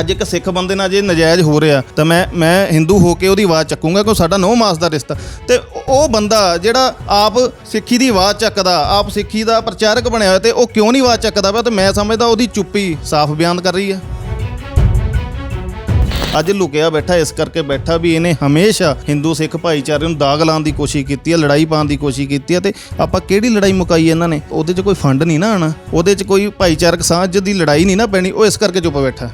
ਅੱਜ ਇੱਕ ਸਿੱਖ ਬੰਦੇ ਨਾਲ ਜੇ ਨਜਾਇਜ਼ ਹੋ ਰਿਹਾ, ਤਾਂ ਮੈਂ ਮੈਂ ਹਿੰਦੂ ਹੋ ਕੇ ਉਹਦੀ ਆਵਾਜ਼ ਚੱਕੂੰਗਾ ਕਿਉਂ ਸਾਡਾ ਨੌ ਮਾਸ ਦਾ ਰਿਸ਼ਤਾ। ਤੇ ਉਹ ਬੰਦਾ ਜਿਹੜਾ ਆਪ ਸਿੱਖੀ ਦੀ ਆਵਾਜ਼ ਚੱਕਦਾ, ਆਪ ਸਿੱਖੀ ਦਾ ਪ੍ਰਚਾਰਕ ਬਣਿਆ ਹੋਇਆ ਤੇ ਉਹ ਕਿਉਂ ਨਹੀਂ ਆਵਾਜ਼ ਚੱਕਦਾ ਪਿਆ? ਤੇ ਮੈਂ ਸਮਝਦਾ ਉਹਦੀ ਚੁੱਪੀ ਸਾਫ਼ ਬਿਆਨ ਕਰ ਰਹੀ ਹੈ। ਅੱਜ ਲੁਕਿਆ ਬੈਠਾ, ਇਸ ਕਰਕੇ ਬੈਠਾ ਵੀ ਇਹਨੇ ਹਮੇਸ਼ਾ ਹਿੰਦੂ ਸਿੱਖ ਭਾਈਚਾਰੇ ਨੂੰ ਦਾਗ ਲਾਉਣ ਦੀ ਕੋਸ਼ਿਸ਼ ਕੀਤੀ ਹੈ, ਲੜਾਈ ਪਾਉਣ ਦੀ ਕੋਸ਼ਿਸ਼ ਕੀਤੀ ਹੈ ਤੇ ਆਪਾਂ ਕਿਹੜੀ ਲੜਾਈ ਮੁਕਾਈ ਇਹਨਾਂ ਨੇ? ਉਹਦੇ 'ਚ ਕੋਈ ਫੰਡ ਨਹੀਂ ਨਾ ਆਣਾ ਉਹਦੇ 'ਚ ਕੋਈ ਭਾਈਚਾਰਕ ਸਾਂਝ ਦੀ ਲੜਾਈ ਨਹੀਂ ਨਾ ਪੈਣੀ। ਉਹ ਇਸ ਕਰਕੇ ਚੁੱਪ ਬੈਠਾ।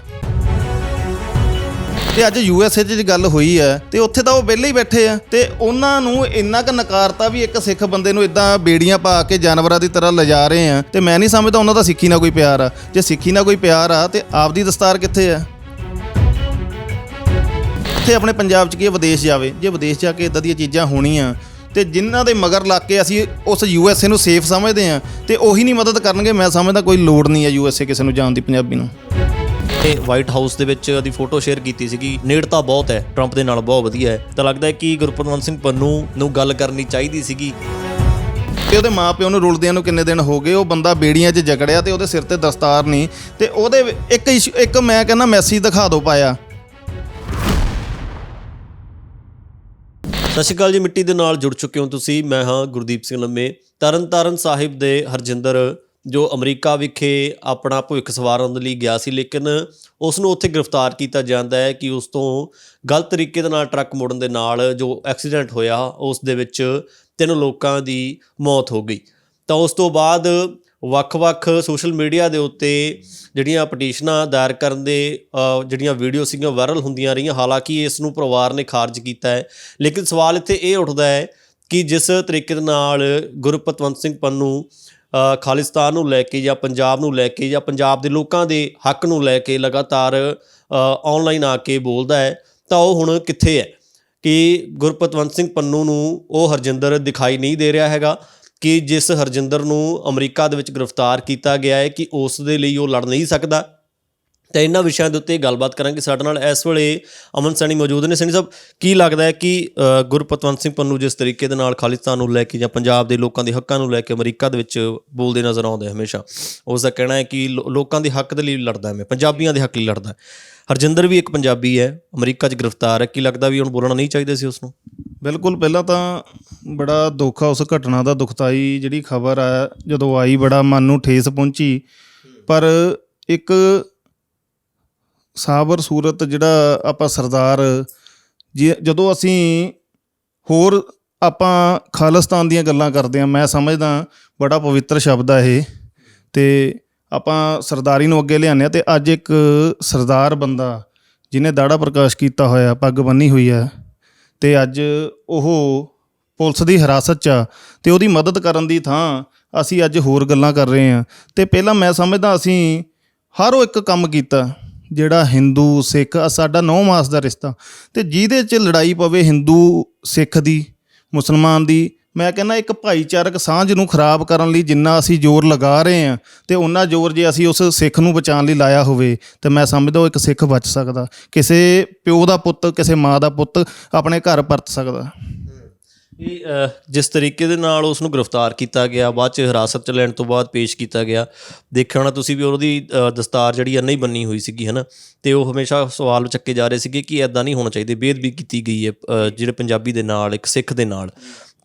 ਤੇ ਅੱਜ ਯੂ ਐਸ ਏ 'ਚ ਗੱਲ ਹੋਈ ਹੈ ਤੇ ਉੱਥੇ ਤਾਂ ਉਹ ਵਿਹਲੇ ਹੀ ਬੈਠੇ ਆ ਤੇ ਉਹਨਾਂ ਨੂੰ ਇੰਨਾ ਕੁ ਨਕਾਰਤਾ ਵੀ ਇੱਕ ਸਿੱਖ ਬੰਦੇ ਨੂੰ ਇਦਾਂ ਬੇੜੀਆਂ ਪਾ ਕੇ ਜਾਨਵਰਾਂ ਦੀ ਤਰ੍ਹਾਂ ਲਿਜਾ ਰਹੇ ਆ ਤੇ ਮੈਂ ਨਹੀਂ ਸਮਝਦਾ ਉਹਨਾਂ ਦਾ ਸਿੱਖੀ ਨਾਲ ਕੋਈ ਪਿਆਰ ਆ। ਜੇ ਸਿੱਖੀ ਨਾਲ ਕੋਈ ਪਿਆਰ ਆ ਤੇ ਆਪਦੀ ਦਸਤਾਰ ਕਿੱਥੇ ਆ? ਇੱਥੇ ਆਪਣੇ ਪੰਜਾਬ 'ਚ ਕੀ ਵਿਦੇਸ਼ ਜਾਵੇ। ਜੇ ਵਿਦੇਸ਼ ਜਾ ਕੇ ਇਦਾਂ ਦੀਆਂ ਚੀਜ਼ਾਂ ਹੋਣੀਆਂ ਤੇ ਜਿਨ੍ਹਾਂ ਦੇ ਮਗਰ ਲੱਗ ਕੇ ਅਸੀਂ ਉਸ ਯੂ ਐਸ ਏ ਨੂੰ ਸੇਫ ਸਮਝਦੇ ਆ ਤੇ ਉਹੀ ਨਹੀਂ ਮਦਦ ਕਰਨਗੇ, ਮੈਂ ਸਮਝਦਾ ਕੋਈ ਲੋੜ ਨਹੀਂ ਹੈ ਯੂ ਐਸ ਏ ਕਿਸੇ ਨੂੰ ਜਾਣ ਦੀ ਪੰਜਾਬੀ ਨੂੰ। ਤੇ ਵਾਈਟ ਹਾਊਸ ਦੇ ਵਿੱਚ ਉਹਦੀ ਫੋਟੋ ਸ਼ੇਅਰ ਕੀਤੀ ਸੀਗੀ। ਨੇੜਤਾ ਬਹੁਤ ਹੈ ਟਰੰਪ ਦੇ ਨਾਲ ਬਹੁਤ ਵਧੀਆ ਹੈ। ਤਾਂ ਲੱਗਦਾ ਹੈ ਕਿ ਗੁਰਪ੍ਰਤਵੰਤ ਸਿੰਘ ਪੰਨੂ ਨੂੰ ਗੱਲ ਕਰਨੀ ਚਾਹੀਦੀ ਸੀਗੀ। ਤੇ ਉਹਦੇ ਮਾਪਿਓ ਨੂੰ ਰੁਲਦਿਆਂ ਨੂੰ ਕਿੰਨੇ ਦਿਨ ਹੋ ਗਏ ਉਹ ਬੰਦਾ ਬੇੜੀਆਂ 'ਚ ਜਕੜਿਆ ਤੇ ਉਹਦੇ ਸਿਰ ਤੇ ਦਸਤਾਰ ਨਹੀਂ। ਤੇ ਉਹਦੇ ਇੱਕ ਇੱਕ ਮੈਂ ਕਹਿੰਦਾ ਮੈਸੇਜ ਦਿਖਾ ਦਿਓ ਪਾਇਆ। ਸਤਿ ਸ਼੍ਰੀ ਅਕਾਲ ਜੀ ਮਿੱਟੀ ਦੇ ਨਾਲ ਜੁੜ ਚੁੱਕੇ ਹੋ ਤੁਸੀਂ। ਮੈਂ ਹਾਂ ਗੁਰਦੀਪ ਸਿੰਘ ਲੰਮੇ। ਤਰਨਤਾਰਨ ਸਾਹਿਬ ਦੇ ਹਰਜਿੰਦਰ ਜੋ ਅਮਰੀਕਾ ਵਿਖੇ ਆਪਣਾ ਭਵਿੱਖ ਸਵਾਰਨ ਦੇ ਲਈ ਗਿਆ ਸੀ, ਲੇਕਿਨ ਉਸ ਨੂੰ ਉੱਥੇ ਗ੍ਰਿਫਤਾਰ ਕੀਤਾ ਜਾਂਦਾ ਹੈ ਕਿ ਉਸ ਤੋਂ ਗਲਤ ਤਰੀਕੇ ਦੇ ਨਾਲ ਟਰੱਕ ਮੋੜਨ ਦੇ ਨਾਲ ਜੋ ਐਕਸੀਡੈਂਟ ਹੋਇਆ, ਉਸ ਦੇ ਵਿੱਚ ਤਿੰਨ ਲੋਕਾਂ ਦੀ ਮੌਤ ਹੋ ਗਈ। ਤਾਂ ਉਸ ਤੋਂ ਬਾਅਦ ਵੱਖ-ਵੱਖ ਸੋਸ਼ਲ ਮੀਡੀਆ ਦੇ ਉੱਤੇ ਜਿਹੜੀਆਂ ਪਟੀਸ਼ਨਾਂ ਦਾਇਰ ਕਰਨ ਦੇ ਜਿਹੜੀਆਂ ਵੀਡੀਓ ਸੀਗੀਆਂ ਵਾਇਰਲ ਹੁੰਦੀਆਂ ਰਹੀਆਂ, ਹਾਲਾਂਕਿ ਇਸ ਨੂੰ ਪਰਿਵਾਰ ਨੇ ਖਾਰਜ ਕੀਤਾ ਹੈ। ਲੇਕਿਨ ਸਵਾਲ ਇੱਥੇ ਇਹ ਉੱਠਦਾ ਹੈ ਕਿ ਜਿਸ ਤਰੀਕੇ ਦੇ ਨਾਲ ਗੁਰਪਤਵੰਤ ਸਿੰਘ ਪੰਨੂ ਖਾਲਿਸਤਾਨ ਨੂੰ ਲੈ ਕੇ ਜਾਂ ਪੰਜਾਬ ਨੂੰ ਲੈ ਕੇ ਜਾਂ ਪੰਜਾਬ ਦੇ ਲੋਕਾਂ ਦੇ ਹੱਕ ਨੂੰ ਲੈ ਕੇ ਲਗਾਤਾਰ ਆਨਲਾਈਨ ਆ ਕੇ ਬੋਲਦਾ ਹੈ, ਤਾਂ ਉਹ ਹੁਣ ਕਿੱਥੇ ਹੈ? ਕਿ ਗੁਰਪਤਵੰਤ ਸਿੰਘ ਪੰਨੂ ਨੂੰ ਉਹ ਹਰਜਿੰਦਰ ਦਿਖਾਈ ਨਹੀਂ ਦੇ ਰਿਹਾ ਹੈਗਾ, ਕਿ ਜਿਸ ਹਰਜਿੰਦਰ ਨੂੰ ਅਮਰੀਕਾ ਦੇ ਵਿੱਚ ਗ੍ਰਿਫਤਾਰ ਕੀਤਾ ਗਿਆ ਹੈ, ਕਿ ਉਸ ਦੇ ਲਈ ਉਹ ਲੜ ਨਹੀਂ ਸਕਦਾ। ਤਾਂ ਇਹਨਾਂ ਵਿਸ਼ਿਆਂ ਦੇ ਉੱਤੇ ਗੱਲਬਾਤ ਕਰਾਂਗੇ। ਸਾਡੇ ਨਾਲ ਇਸ ਵੇਲੇ ਅਮਨ ਸੈਣੀ ਮੌਜੂਦ ਨੇ। ਸੈਣੀ ਸਾਹਿਬ, ਕੀ ਲੱਗਦਾ ਹੈ ਕਿ ਗੁਰਪਤਵੰਤ ਸਿੰਘ ਪੰਨੂ ਜਿਸ ਤਰੀਕੇ ਦੇ ਨਾਲ ਖਾਲਿਸਤਾਨ ਨੂੰ ਲੈ ਕੇ ਜਾਂ ਪੰਜਾਬ ਦੇ ਲੋਕਾਂ ਦੇ ਹੱਕਾਂ ਨੂੰ ਲੈ ਕੇ ਅਮਰੀਕਾ ਦੇ ਵਿੱਚ ਬੋਲਦੇ ਨਜ਼ਰ ਆਉਂਦੇ ਹਮੇਸ਼ਾ, ਉਸ ਦਾ ਕਹਿਣਾ ਹੈ ਕਿ ਲੋ- ਲੋਕਾਂ ਦੇ ਹੱਕ ਦੇ ਲਈ ਲੜਦਾ ਮੈਂ, ਪੰਜਾਬੀਆਂ ਦੇ ਹੱਕ ਲਈ ਲੜਦਾ। ਹਰਜਿੰਦਰ ਵੀ ਇੱਕ ਪੰਜਾਬੀ ਹੈ, ਅਮਰੀਕਾ 'ਚ ਗ੍ਰਿਫਤਾਰ ਹੈ। ਕੀ ਲੱਗਦਾ ਵੀ ਹੁਣ ਬੋਲਣਾ ਨਹੀਂ ਚਾਹੀਦਾ ਸੀ ਉਸ ਨੂੰ? ਬਿਲਕੁਲ, ਪਹਿਲਾਂ ਤਾਂ ਬੜਾ ਦੁੱਖ ਆ ਉਸ ਘਟਨਾ ਦਾ, ਦੁਖਦਾਈ ਜਿਹੜੀ ਖਬਰ ਆ, ਜਦੋਂ ਆਈ ਬੜਾ ਮਨ ਨੂੰ ਠੇਸ ਪਹੁੰਚੀ। ਪਰ ਇੱਕ ਸਾਬਰ ਸੂਰਤ ਜਿਹੜਾ ਆਪਾਂ ਸਰਦਾਰ, ਜੇ- ਜਦੋਂ ਅਸੀਂ ਹੋਰ ਆਪਾਂ ਖਾਲਿਸਤਾਨ ਦੀਆਂ ਗੱਲਾਂ ਕਰਦੇ ਆ ਮੈਂ ਸਮਝਦਾ ਬੜਾ ਪਵਿੱਤਰ ਸ਼ਬਦ ਆ ਇਹ। ਤੇ ਆਪਾਂ ਸਰਦਾਰੀ ਨੂੰ ਅੱਗੇ ਲਿਆਉਂਦੇ ਆ ਤੇ ਅੱਜ ਇੱਕ ਸਰਦਾਰ ਬੰਦਾ ਜਿਹਨੇ ਦਾੜਾ ਪ੍ਰਕਾਸ਼ ਕੀਤਾ ਹੋਇਆ, ਪੱਗ ਬੰਨੀ ਹੋਈ ਆ ਤੇ ਅੱਜ ਉਹ ਪੁਲਿਸ ਦੀ ਹਿਰਾਸਤ 'ਚ ਆ ਤੇ ਉਹਦੀ ਮਦਦ ਕਰਨ ਦੀ ਥਾਂ ਅਸੀਂ ਅੱਜ ਹੋਰ ਗੱਲਾਂ ਕਰ ਰਹੇ ਹਾਂ। ਤੇ ਪਹਿਲਾਂ ਮੈਂ ਸਮਝਦਾ ਅਸੀਂ ਹਰ ਉਹ ਇੱਕ ਕੰਮ ਕੀਤਾ। ਜਿਹੜਾ ਹਿੰਦੂ ਸਿੱਖ ਆ, ਸਾਡਾ ਨੌ ਮਾਸ ਦਾ ਰਿਸ਼ਤਾ। ਤੇ ਜਿਹਦੇ 'ਚ ਲੜਾਈ ਪਵੇ ਹਿੰਦੂ ਸਿੱਖ ਦੀ, ਮੁਸਲਮਾਨ ਦੀ, ਮੈਂ ਕਹਿੰਦਾ ਇੱਕ ਭਾਈਚਾਰਕ ਸਾਂਝ ਨੂੰ ਖਰਾਬ ਕਰਨ ਲਈ ਜਿੰਨਾ ਅਸੀਂ ਜ਼ੋਰ ਲਗਾ ਰਹੇ ਹਾਂ ਤੇ ਉਹਨਾਂ ਜ਼ੋਰ ਜੇ ਅਸੀਂ ਉਸ ਸਿੱਖ ਨੂੰ ਬਚਾਉਣ ਲਈ ਲਾਇਆ ਹੋਵੇ, ਤੇ ਮੈਂ ਸਮਝਦਾ ਉਹ ਇੱਕ ਸਿੱਖ ਬਚ ਸਕਦਾ। ਕਿਸੇ ਪਿਓ ਦਾ ਪੁੱਤ, ਕਿਸੇ ਮਾਂ ਦਾ ਪੁੱਤ ਆਪਣੇ ਘਰ ਪਰਤ ਸਕਦਾ। ਇਹ ਜਿਸ ਤਰੀਕੇ ਦੇ ਨਾਲ ਉਸ ਨੂੰ ਗ੍ਰਿਫਤਾਰ ਕੀਤਾ ਗਿਆ, ਬਾਅਦ ਚ ਹਿਰਾਸਤ ਚ ਲੈਣ ਤੋਂ ਬਾਅਦ ਪੇਸ਼ ਕੀਤਾ ਗਿਆ, ਦੇਖਿਆ ਹੋਣਾ ਤੁਸੀਂ ਵੀ ਉਹਦੀ ਦਸਤਾਰ ਜਿਹੜੀ ਆ, ਨਹੀਂ ਬੰਨੀ ਹੋਈ ਸੀਗੀ, ਹਨਾ? ਤੇ ਉਹ ਹਮੇਸ਼ਾ ਸਵਾਲ ਚੱਕੇ ਜਾ ਰਹੇ ਸੀਗੇ ਕਿ ਐਦਾਂ ਨਹੀਂ ਹੋਣਾ ਚਾਹੀਦਾ, ਬੇਅਦਬੀ ਕੀਤੀ ਗਈ ਹੈ ਜਿਹੜੇ ਪੰਜਾਬੀ ਦੇ ਨਾਲ, ਇੱਕ ਸਿੱਖ ਦੇ ਨਾਲ।